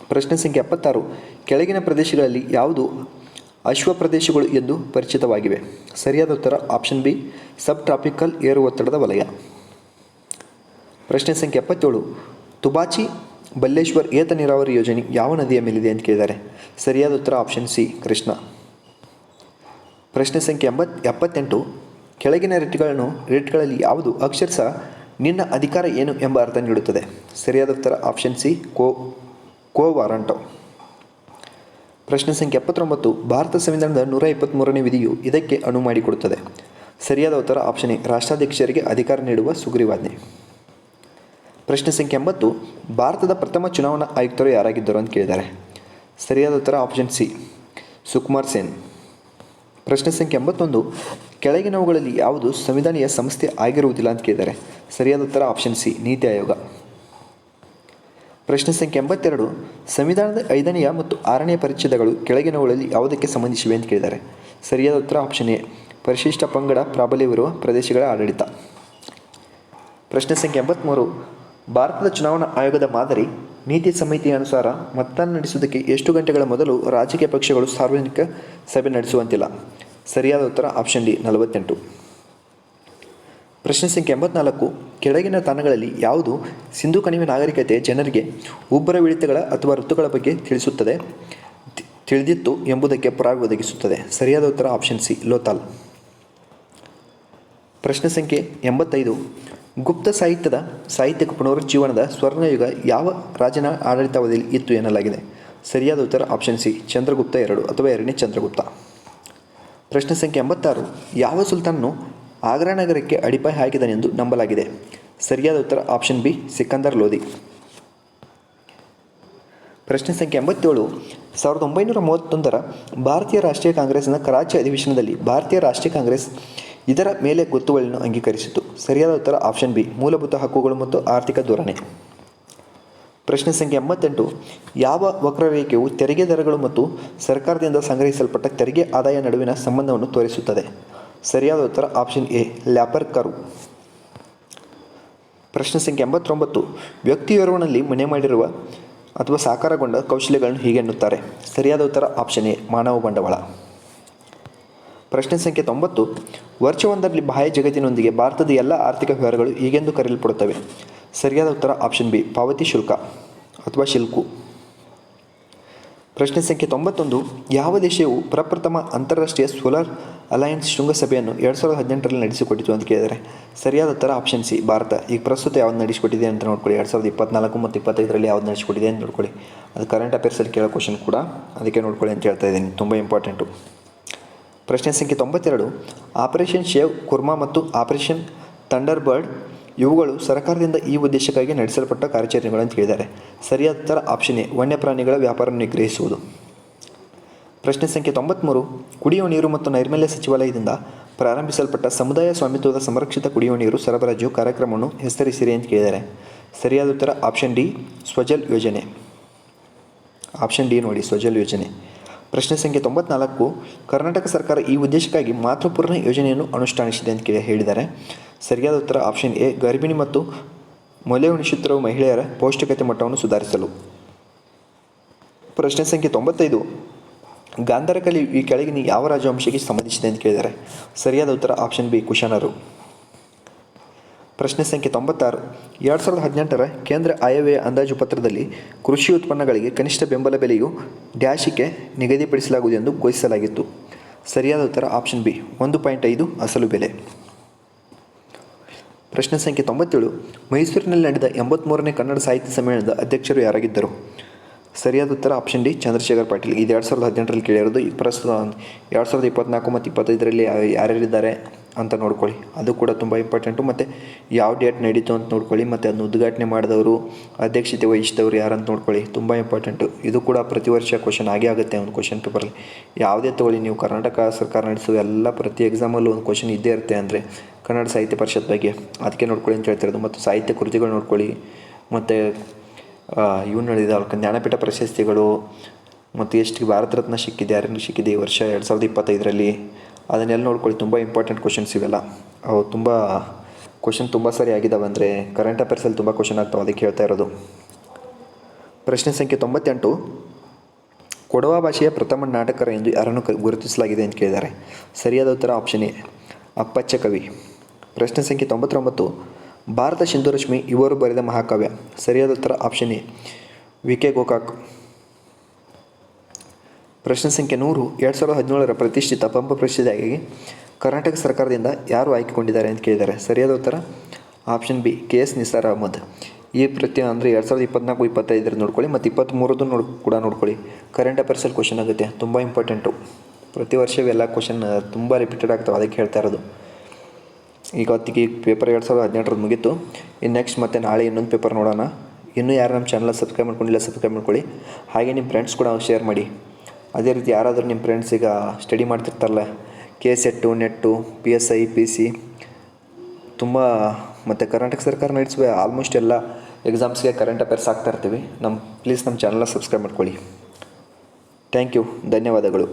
ಪ್ರಶ್ನೆ ಸಂಖ್ಯೆ ಎಪ್ಪತ್ತಾರು, ಕೆಳಗಿನ ಪ್ರದೇಶಗಳಲ್ಲಿ ಯಾವುದು ಅಶ್ವ ಪ್ರದೇಶಗಳು ಎಂದು ಪರಿಚಿತವಾಗಿವೆ? ಸರಿಯಾದ ಉತ್ತರ ಆಪ್ಷನ್ ಬಿ ಸಬ್ ಟ್ರಾಪಿಕಲ್ ಏರು ಒತ್ತಡದ ವಲಯ. ಪ್ರಶ್ನೆ ಸಂಖ್ಯೆ ಎಪ್ಪತ್ತೇಳು ತುಬಾಚಿ ಬಲ್ಲೇಶ್ವರ್ ಏತ ನೀರಾವರಿ ಯೋಜನೆ ಯಾವ ನದಿಯ ಮೇಲಿದೆ ಅಂತ ಕೇಳಿದ್ದಾರೆ. ಸರಿಯಾದ ಉತ್ತರ ಆಪ್ಷನ್ ಸಿ ಕೃಷ್ಣ. ಪ್ರಶ್ನೆ ಸಂಖ್ಯೆ ಎಂಬತ್, ಎಪ್ಪತ್ತೆಂಟು. ಕೆಳಗಿನ ರೇಟ್ಗಳನ್ನು, ರೇಟ್ಗಳಲ್ಲಿ ಯಾವುದು ಅಕ್ಷರಶಃ ನಿನ್ನ ಅಧಿಕಾರ ಏನು ಎಂಬ ಅರ್ಥ ನೀಡುತ್ತದೆ. ಸರಿಯಾದ ಉತ್ತರ ಆಪ್ಷನ್ ಸಿ ಕೋ ಕೋ ವಾರಂಟೋ. ಪ್ರಶ್ನೆ ಸಂಖ್ಯೆ ಎಪ್ಪತ್ತೊಂಬತ್ತು. ಭಾರತ ಸಂವಿಧಾನದ ನೂರ ಇಪ್ಪತ್ತ್ಮೂರನೇ ವಿಧಿಯು ಇದಕ್ಕೆ ಅನುವು ಮಾಡಿಕೊಡುತ್ತದೆ. ಸರಿಯಾದ ಉತ್ತರ ಆಪ್ಷನ್ ಎ ರಾಷ್ಟ್ರಾಧ್ಯಕ್ಷರಿಗೆ ಅಧಿಕಾರ ನೀಡುವ ಸುಗ್ರೀವಾಜ್ಞೆ. ಪ್ರಶ್ನೆ ಸಂಖ್ಯೆ ಎಂಬತ್ತು, ಭಾರತದ ಪ್ರಥಮ ಚುನಾವಣಾ ಆಯುಕ್ತರು ಯಾರಾಗಿದ್ದರು ಅಂತ ಕೇಳಿದ್ದಾರೆ. ಸರಿಯಾದ ಉತ್ತರ ಆಪ್ಷನ್ ಸಿ ಸುಕುಮಾರ್ ಸೇನ್. ಪ್ರಶ್ನೆ ಸಂಖ್ಯೆ ಎಂಬತ್ತೊಂದು, ಕೆಳಗಿನವುಗಳಲ್ಲಿ ಯಾವುದು ಸಂವಿಧಾನೀಯ ಸಂಸ್ಥೆ ಆಗಿರುವುದಿಲ್ಲ ಅಂತ ಕೇಳಿದ್ದಾರೆ. ಸರಿಯಾದ ಉತ್ತರ ಆಪ್ಷನ್ ಸಿ ನೀತಿ ಆಯೋಗ. ಪ್ರಶ್ನೆ ಸಂಖ್ಯೆ ಎಂಬತ್ತೆರಡು, ಸಂವಿಧಾನದ ಐದನೆಯ ಮತ್ತು ಆರನೆಯ ಪರಿಚ್ಛೇದಗಳು ಕೆಳಗಿನವುಗಳಲ್ಲಿ ಯಾವುದಕ್ಕೆ ಸಂಬಂಧಿಸಿವೆ ಅಂತ ಕೇಳಿದ್ದಾರೆ. ಸರಿಯಾದ ಉತ್ತರ ಆಪ್ಷನ್ ಎ ಪರಿಶಿಷ್ಟ ಪಂಗಡ ಪ್ರಾಬಲ್ಯವಿರುವ ಪ್ರದೇಶಗಳ ಆಡಳಿತ. ಪ್ರಶ್ನೆ ಸಂಖ್ಯೆ ಎಂಬತ್ತ್ಮೂರು ಭಾರತದ ಚುನಾವಣಾ ಆಯೋಗದ ಮಾದರಿ, ನೀತಿ ಸಮಿತಿ ಅನುಸಾರ ಮತದಾನ ನಡೆಸುವುದಕ್ಕೆ ಎಷ್ಟು ಗಂಟೆಗಳ ಮೊದಲು ರಾಜಕೀಯ ಪಕ್ಷಗಳು ಸಾರ್ವಜನಿಕ ಸಭೆ ನಡೆಸುವಂತಿಲ್ಲ. ಸರಿಯಾದ ಉತ್ತರ ಆಪ್ಷನ್ ಡಿ, ನಲವತ್ತೆಂಟು. ಪ್ರಶ್ನೆ ಸಂಖ್ಯೆ ಎಂಬತ್ನಾಲ್ಕು. ಕೆಳಗಿನ ತಾಣಗಳಲ್ಲಿ ಯಾವುದು ಸಿಂಧು ಕಣಿವೆ ನಾಗರಿಕತೆ ಜನರಿಗೆ ಉಬ್ಬರವಿಳಿತಗಳ ಅಥವಾ ಋತುಗಳ ಬಗ್ಗೆ ತಿಳಿಸುತ್ತದೆ ತಿಳಿದಿತ್ತು ಎಂಬುದಕ್ಕೆ ಪುರಾವೆ ಒದಗಿಸುತ್ತದೆ. ಸರಿಯಾದ ಉತ್ತರ ಆಪ್ಷನ್ ಸಿ, ಲೋತಾಲ್. ಪ್ರಶ್ನೆ ಸಂಖ್ಯೆ ಎಂಬತ್ತೈದು. ಗುಪ್ತ ಸಾಹಿತ್ಯದ ಸಾಹಿತ್ಯಿಕ ಪುನರುಜ್ಜೀವನದ ಸ್ವರ್ಣಯುಗ ಯಾವ ರಾಜನ ಆಡಳಿತಾವಧಿಯಲ್ಲಿ ಇತ್ತು ಎನ್ನಲಾಗಿದೆ? ಸರಿಯಾದ ಉತ್ತರ ಆಪ್ಷನ್ ಸಿ, ಚಂದ್ರಗುಪ್ತ ಎರಡು ಅಥವಾ ಎರಡನೇ ಚಂದ್ರಗುಪ್ತ. ಪ್ರಶ್ನೆ ಸಂಖ್ಯೆ ಎಂಬತ್ತಾರು, ಯಾವ ಸುಲ್ತಾನನು ಆಗ್ರಾ ನಗರಕ್ಕೆ ಅಡಿಪಾಯ ಹಾಕಿದನೆಂದು ನಂಬಲಾಗಿದೆ? ಸರಿಯಾದ ಉತ್ತರ ಆಪ್ಷನ್ ಬಿ, ಸಿಕಂದರ್ ಲೋಧಿ. ಪ್ರಶ್ನೆ ಸಂಖ್ಯೆ ಎಂಬತ್ತೇಳು, ಸಾವಿರದ ಒಂಬೈನೂರ ಮೂವತ್ತೊಂದರ ಭಾರತೀಯ ರಾಷ್ಟ್ರೀಯ ಕಾಂಗ್ರೆಸ್ನ ಕರಾಚಿ ಅಧಿವೇಶನದಲ್ಲಿ ಭಾರತೀಯ ರಾಷ್ಟ್ರೀಯ ಕಾಂಗ್ರೆಸ್ ಇದರ ಮೇಲೆ ಗೊತ್ತುವಳಿಯನ್ನು ಅಂಗೀಕರಿಸಿತು. ಸರಿಯಾದ ಉತ್ತರ ಆಪ್ಷನ್ ಬಿ ಮೂಲಭೂತ ಹಕ್ಕುಗಳು ಮತ್ತು ಆರ್ಥಿಕ ಧೋರಣೆ. ಪ್ರಶ್ನೆ ಸಂಖ್ಯೆ ಎಂಬತ್ತೆಂಟು, ಯಾವ ವಕ್ರರೇಖೆಯು ತೆರಿಗೆ ದರಗಳು ಮತ್ತು ಸರ್ಕಾರದಿಂದ ಸಂಗ್ರಹಿಸಲ್ಪಟ್ಟ ತೆರಿಗೆ ಆದಾಯ ನಡುವಿನ ಸಂಬಂಧವನ್ನು ತೋರಿಸುತ್ತದೆ? ಸರಿಯಾದ ಉತ್ತರ ಆಪ್ಷನ್ ಎ ಲ್ಯಾಪರ್ ಕರು. ಪ್ರಶ್ನೆ ಸಂಖ್ಯೆ ಎಂಬತ್ತೊಂಬತ್ತು, ವ್ಯಕ್ತಿಯೋರ್ವನಲ್ಲಿ ಮನೆ ಮಾಡಿರುವ ಅಥವಾ ಸಾಕಾರಗೊಂಡ ಕೌಶಲ್ಯಗಳನ್ನು ಹೀಗೆ ಎನ್ನುತ್ತಾರೆ. ಸರಿಯಾದ ಉತ್ತರ ಆಪ್ಷನ್ ಎ ಮಾನವ ಬಂಡವಾಳ. ಪ್ರಶ್ನೆ ಸಂಖ್ಯೆ ತೊಂಬತ್ತು. ವರ್ಷವೊಂದರಲ್ಲಿ ಬಾಹ್ಯ ಜಗತ್ತಿನೊಂದಿಗೆ ಭಾರತದ ಎಲ್ಲ ಆರ್ಥಿಕ ವ್ಯವಹಾರಗಳು ಹೀಗೆಂದು ಕರೆಯಲ್ಪಡುತ್ತವೆ. ಸರಿಯಾದ ಉತ್ತರ ಆಪ್ಷನ್ ಬಿ, ಪಾವತಿ ಶುಲ್ಕ ಅಥವಾ ಶಿಲ್ಕು. ಪ್ರಶ್ನೆ ಸಂಖ್ಯೆ ತೊಂಬತ್ತೊಂದು, ಯಾವ ದೇಶವು ಪ್ರಪ್ರಥಮ ಅಂತಾರಾಷ್ಟ್ರೀಯ ಸೋಲಾರ್ ಅಲಯನ್ಸ್ ಶೃಂಗಸಭೆಯನ್ನು ಎರಡು ಸಾವಿರದ ಹದಿನೆಂಟರಲ್ಲಿ ನಡೆಸಿಕೊಟ್ಟಿತು ಅಂತ ಕೇಳಿದರೆ? ಸರಿಯಾದ ಉತ್ತರ ಆಪ್ಷನ್ ಸಿ, ಭಾರತ. ಈಗ ಪ್ರಸ್ತುತ ಯಾವ್ದು ನಡೆಸಿಕೊಟ್ಟಿದೆ ಅಂತ ನೋಡ್ಕೊಳ್ಳಿ. ಎರಡು ಸಾವಿರದ ಇಪ್ಪತ್ನಾಲ್ಕು ಮತ್ತು ಇಪ್ಪತ್ತೈದರಲ್ಲಿ ಯಾವ್ದು ನಡೆಸಿಕೊಟ್ಟಿದೆ ಅಂತ ನೋಡ್ಕೊಳ್ಳಿ. ಅದು ಕರೆಂಟ್ ಅಫೇರ್ಸಲ್ಲಿ ಕೇಳೋ ಕ್ವಶನ್ ಕೂಡ ಅದಕ್ಕೆ ನೋಡ್ಕೊಳ್ಳಿ ಅಂತ ಹೇಳ್ತಾ ಇದ್ದೀನಿ. ತುಂಬ ಇಂಪಾರ್ಟೆಂಟು ಪ್ರಶ್ನೆ ಸಂಖ್ಯೆ ತೊಂಬತ್ತೆರಡು. ಆಪರೇಷನ್ ಶೇವ್, ಕುರ್ಮಾ ಮತ್ತು ಆಪರೇಷನ್ ಥಂಡರ್ ಬರ್ಡ್ ಇವುಗಳು ಸರ್ಕಾರದಿಂದ ಈ ಉದ್ದೇಶಕ್ಕಾಗಿ ನಡೆಸಲ್ಪಟ್ಟ ಕಾರ್ಯಾಚರಣೆಗಳು ಅಂತ ಹೇಳಿದ್ದಾರೆ. ಸರಿಯಾದ ಉತ್ತರ ಆಪ್ಷನ್ ಎ, ವನ್ಯಪ್ರಾಣಿಗಳ ವ್ಯಾಪಾರ ನಿಗ್ರಹಿಸುವುದು. ಪ್ರಶ್ನೆ ಸಂಖ್ಯೆ ತೊಂಬತ್ತ್ಮೂರು ಕುಡಿಯುವ ನೀರು ಮತ್ತು ನೈರ್ಮಲ್ಯ ಸಚಿವಾಲಯದಿಂದ ಪ್ರಾರಂಭಿಸಲ್ಪಟ್ಟ ಸಮುದಾಯ ಸ್ವಾಮಿತ್ವದ ಸಂರಕ್ಷಿತ ಕುಡಿಯುವ ನೀರು ಸರಬರಾಜು ಕಾರ್ಯಕ್ರಮವನ್ನು ಹೆಸರಿಸಿರಿ ಅಂತ ಕೇಳಿದ್ದಾರೆ. ಸರಿಯಾದ ಉತ್ತರ ಆಪ್ಷನ್ ಡಿ, ಸ್ವಜಲ್ ಯೋಜನೆ. ಆಪ್ಷನ್ ಡಿ ನೋಡಿ, ಸ್ವಜಲ್ ಯೋಜನೆ. ಪ್ರಶ್ನೆ ಸಂಖ್ಯೆ ತೊಂಬತ್ನಾಲ್ಕು, ಕರ್ನಾಟಕ ಸರ್ಕಾರ ಈ ಉದ್ದೇಶಕ್ಕಾಗಿ ಮಾತೃಪೂರ್ಣ ಯೋಜನೆಯನ್ನು ಅನುಷ್ಠಾನಿಸಿದೆ ಅಂತ ಕೇಳಿ ಹೇಳಿದ್ದಾರೆ. ಸರಿಯಾದ ಉತ್ತರ ಆಪ್ಷನ್ ಎ, ಗರ್ಭಿಣಿ ಮತ್ತು ಮೊಲೆ ಉಣಿಸುತ್ತಿರುವ ಮಹಿಳೆಯರ ಪೌಷ್ಟಿಕತೆ ಮಟ್ಟವನ್ನು ಸುಧಾರಿಸಲು. ಪ್ರಶ್ನೆ ಸಂಖ್ಯೆ ತೊಂಬತ್ತೈದು, ಗಾಂಧಾರಕಲಿ ಈ ಕೆಳಗಿನ ಯಾವ ರಾಜವಂಶಕ್ಕೆ ಸಂಬಂಧಿಸಿದೆ ಅಂತ ಕೇಳಿದ್ದಾರೆ. ಸರಿಯಾದ ಉತ್ತರ ಆಪ್ಷನ್ ಬಿ, ಕುಶಾನರು. ಪ್ರಶ್ನೆ ಸಂಖ್ಯೆ ತೊಂಬತ್ತಾರು. ಎರಡು ಸಾವಿರದ ಹದಿನೆಂಟರ ಕೇಂದ್ರ ಆಯವ್ಯಯ ಅಂದಾಜು ಪತ್ರದಲ್ಲಿ ಕೃಷಿ ಉತ್ಪನ್ನಗಳಿಗೆ ಕನಿಷ್ಠ ಬೆಂಬಲ ಬೆಲೆಯು ಡ್ಯಾಶಿಕೆ ನಿಗದಿಪಡಿಸಲಾಗುವುದು ಎಂದು ಘೋಷಿಸಲಾಗಿತ್ತು. ಸರಿಯಾದ ಉತ್ತರ ಆಪ್ಷನ್ ಬಿ, ಒಂದು ಪಾಯಿಂಟ್ ಐದು ಅಸಲು ಬೆಲೆ. ಪ್ರಶ್ನೆ ಸಂಖ್ಯೆ ತೊಂಬತ್ತೇಳು, ಮೈಸೂರಿನಲ್ಲಿ ನಡೆದ ಎಂಬತ್ತ್ಮೂರನೇ ಕನ್ನಡ ಸಾಹಿತ್ಯ ಸಮ್ಮೇಳನದ ಅಧ್ಯಕ್ಷರು ಯಾರಾಗಿದ್ದರು? ಸರಿಯಾದ ಉತ್ತರ ಆಪ್ಷನ್ ಡಿ, ಚಂದ್ರಶೇಖರ್ ಪಾಟೀಲ್. ಇದು ಎರಡು ಸಾವಿರದ ಹದಿನೆಂಟರಲ್ಲಿ ಕೇಳಿರೋದು. ಪ್ರಸ್ತುತ ಎರಡು ಸಾವಿರದ ಇಪ್ಪತ್ನಾಲ್ಕು ಮತ್ತು ಇಪ್ಪತ್ತೈದರಲ್ಲಿ ಯಾರ್ಯಾರಿದ್ದಾರೆ? ಅಂತ ನೋಡ್ಕೊಳ್ಳಿ. ಅದು ಕೂಡ ತುಂಬ ಇಂಪಾರ್ಟೆಂಟು ಮತ್ತು ಯಾವ ಡೇಟ್ ನಡೀತು ಅಂತ ನೋಡ್ಕೊಳ್ಳಿ. ಮತ್ತು ಅದನ್ನ ಉದ್ಘಾಟನೆ ಮಾಡಿದವರು, ಅಧ್ಯಕ್ಷತೆ ವಹಿಸಿದವರು ಯಾರಂತ ನೋಡ್ಕೊಳ್ಳಿ. ತುಂಬ ಇಂಪಾರ್ಟೆಂಟು ಇದು ಕೂಡ ಪ್ರತಿ ವರ್ಷ ಕ್ವಶನ್ ಆಗೇ ಆಗುತ್ತೆ ಒಂದು ಕ್ವಶನ್ ಪೇಪರಲ್ಲಿ ಯಾವುದೇ ತಗೊಳ್ಳಿ, ನೀವು ಕರ್ನಾಟಕ ಸರ್ಕಾರ ನಡೆಸುವ ಎಲ್ಲ ಪ್ರತಿ ಎಕ್ಸಾಮಲ್ಲೂ ಒಂದು ಕ್ವಶನ್ ಇದ್ದೇ ಇರುತ್ತೆ ಅಂದರೆ ಕನ್ನಡ ಸಾಹಿತ್ಯ ಪರಿಷತ್ ಬಗ್ಗೆ. ಅದಕ್ಕೆ ನೋಡ್ಕೊಳ್ಳಿ ಅಂತ ಹೇಳ್ತಿರೋದು. ಮತ್ತು ಸಾಹಿತ್ಯ ಕೃತಿಗಳು ನೋಡ್ಕೊಳ್ಳಿ. ಮತ್ತು ಇವು ನಡೆದಿದ್ದಾವೆ ಜ್ಞಾನಪೀಠ ಪ್ರಶಸ್ತಿಗಳು. ಮತ್ತು ಎಷ್ಟು ಭಾರತ ರತ್ನ ಸಿಕ್ಕಿದೆ ಯಾರಿಗೂ ಸಿಕ್ಕಿದೆ ಈ ವರ್ಷ ಎರಡು ಸಾವಿರದ ಇಪ್ಪತ್ತೈದರಲ್ಲಿ. ಅದನ್ನೆಲ್ಲ ನೋಡ್ಕೊಳ್ಳಿ, ತುಂಬ ಇಂಪಾರ್ಟೆಂಟ್ ಕ್ವಶನ್ಸ್ ಇವೆಲ್ಲ. ಅವು ತುಂಬ ಕ್ವಶನ್ ತುಂಬ ಸರಿ ಆಗಿದ್ದಾವೆ ಅಂದರೆ ಕರೆಂಟ್ ಅಫೇರ್ಸಲ್ಲಿ ತುಂಬ ಕ್ವಶನ್ ಆಗ್ತಾವೆ ಅದಕ್ಕೆ ಹೇಳ್ತಾ ಇರೋದು. ಪ್ರಶ್ನೆ ಸಂಖ್ಯೆ ತೊಂಬತ್ತೆಂಟು. ಕೊಡವ ಭಾಷೆಯ ಪ್ರಥಮ ನಾಟಕರ ಎಂದು ಯಾರನ್ನು ಗುರುತಿಸಲಾಗಿದೆ ಅಂತ ಕೇಳಿದ್ದಾರೆ. ಸರಿಯಾದ ಉತ್ತರ ಆಪ್ಷನ್ ಎ, ಅಪ್ಪಚ್ಚ ಕವಿ. ಪ್ರಶ್ನೆ ಸಂಖ್ಯೆ ತೊಂಬತ್ತೊಂಬತ್ತು. ಭಾರತ ಸಿಂಧುರಶ್ಮಿ ಇವರು ಬರೆದ ಮಹಾಕಾವ್ಯ. ಸರಿಯಾದ ಉತ್ತರ option A, V K Gokak. ಪ್ರಶ್ನೆ ಸಂಖ್ಯೆ ನೂರು, ಎರಡು ಸಾವಿರದ ಹದಿನೇಳರ ಪ್ರತಿಷ್ಠಿತ ಪಂಪ ಪ್ರಶಸ್ತಿಯಾಗಿ ಕರ್ನಾಟಕ ಸರ್ಕಾರದಿಂದ ಯಾರು ಆಯ್ಕೆಗೊಂಡಿದ್ದಾರೆ ಅಂತ ಕೇಳಿದ್ದಾರೆ. ಸರಿಯಾದ ಉತ್ತರ? Option B, K S Nisar Ahmad. ಈ ಪ್ರತಿ ಅಂದರೆ ಎರಡು ಸಾವಿರದ ಇಪ್ಪತ್ನಾಲ್ಕು, ಇಪ್ಪತ್ತೈದರ ನೋಡ್ಕೊಳ್ಳಿ, ಮತ್ತು ಇಪ್ಪತ್ತ್ಮೂರದ್ದು ನೋಡ್ ಕೂಡ ನೋಡ್ಕೊಳ್ಳಿ. ಕರೆಂಟ್ ಅಫೇರ್ಸಲ್ಲಿ ಕ್ವಶನ್ ಆಗುತ್ತೆ. ತುಂಬ ಇಂಪಾರ್ಟೆಂಟು ಪ್ರತಿ ವರ್ಷ ಎಲ್ಲ ಕ್ವಶನ್ ತುಂಬ ರಿಪೀಟೆಡ್ ಆಗ್ತವೆ, ಅದಕ್ಕೆ ಹೇಳ್ತಾ ಇರೋದು. ಈಗ ಹೊತ್ತಿಗೆ ಪೇಪರ್ ಎರಡು ಸಾವಿರದ ಹದಿನೆಂಟರದ್ದು ಮುಗೀತು. ಇನ್ನು ನೆಕ್ಸ್ಟ್ ಮತ್ತೆ ನಾಳೆ ಇನ್ನೊಂದು ಪೇಪರ್ ನೋಡೋಣ. ಇನ್ನೂ ಯಾರು ನಮ್ಮ ಚಾನಲ್ ಸಬ್ಸ್ಕ್ರೈಬ್ ಮಾಡ್ಕೊಂಡಿಲ್ಲ ಸಬ್ಸ್ಕ್ರೈಬ್ ಮಾಡ್ಕೊಳ್ಳಿ. ಹಾಗೆ ನಿಮ್ಮ ಫ್ರೆಂಡ್ಸ್ ಕೂಡ ಶೇರ್ ಮಾಡಿ. ಅದೇ ರೀತಿ ಯಾರಾದರೂ ನಿಮ್ಮ ಫ್ರೆಂಡ್ಸ್ ಈಗ study ಮಾಡ್ತಿರ್ತಾರಲ್ಲ K set net P S I P C ತುಂಬ ಮತ್ತು ಕರ್ನಾಟಕ ಸರ್ಕಾರ ನಡೆಸುವ ಆಲ್ಮೋಸ್ಟ್ ಎಲ್ಲ ಎಕ್ಸಾಮ್ಸ್ಗೆ ಕರೆಂಟ್ ಅಫೇರ್ಸ್ ಆಗ್ತಾ ಇರ್ತೀವಿ. ನಮ್ಮ ಪ್ಲೀಸ್ ನಮ್ಮ ಚಾನಲ್ನ ಸಬ್ಸ್ಕ್ರೈಬ್ ಮಾಡ್ಕೊಳ್ಳಿ. ಥ್ಯಾಂಕ್ ಯು ಧನ್ಯವಾದಗಳು.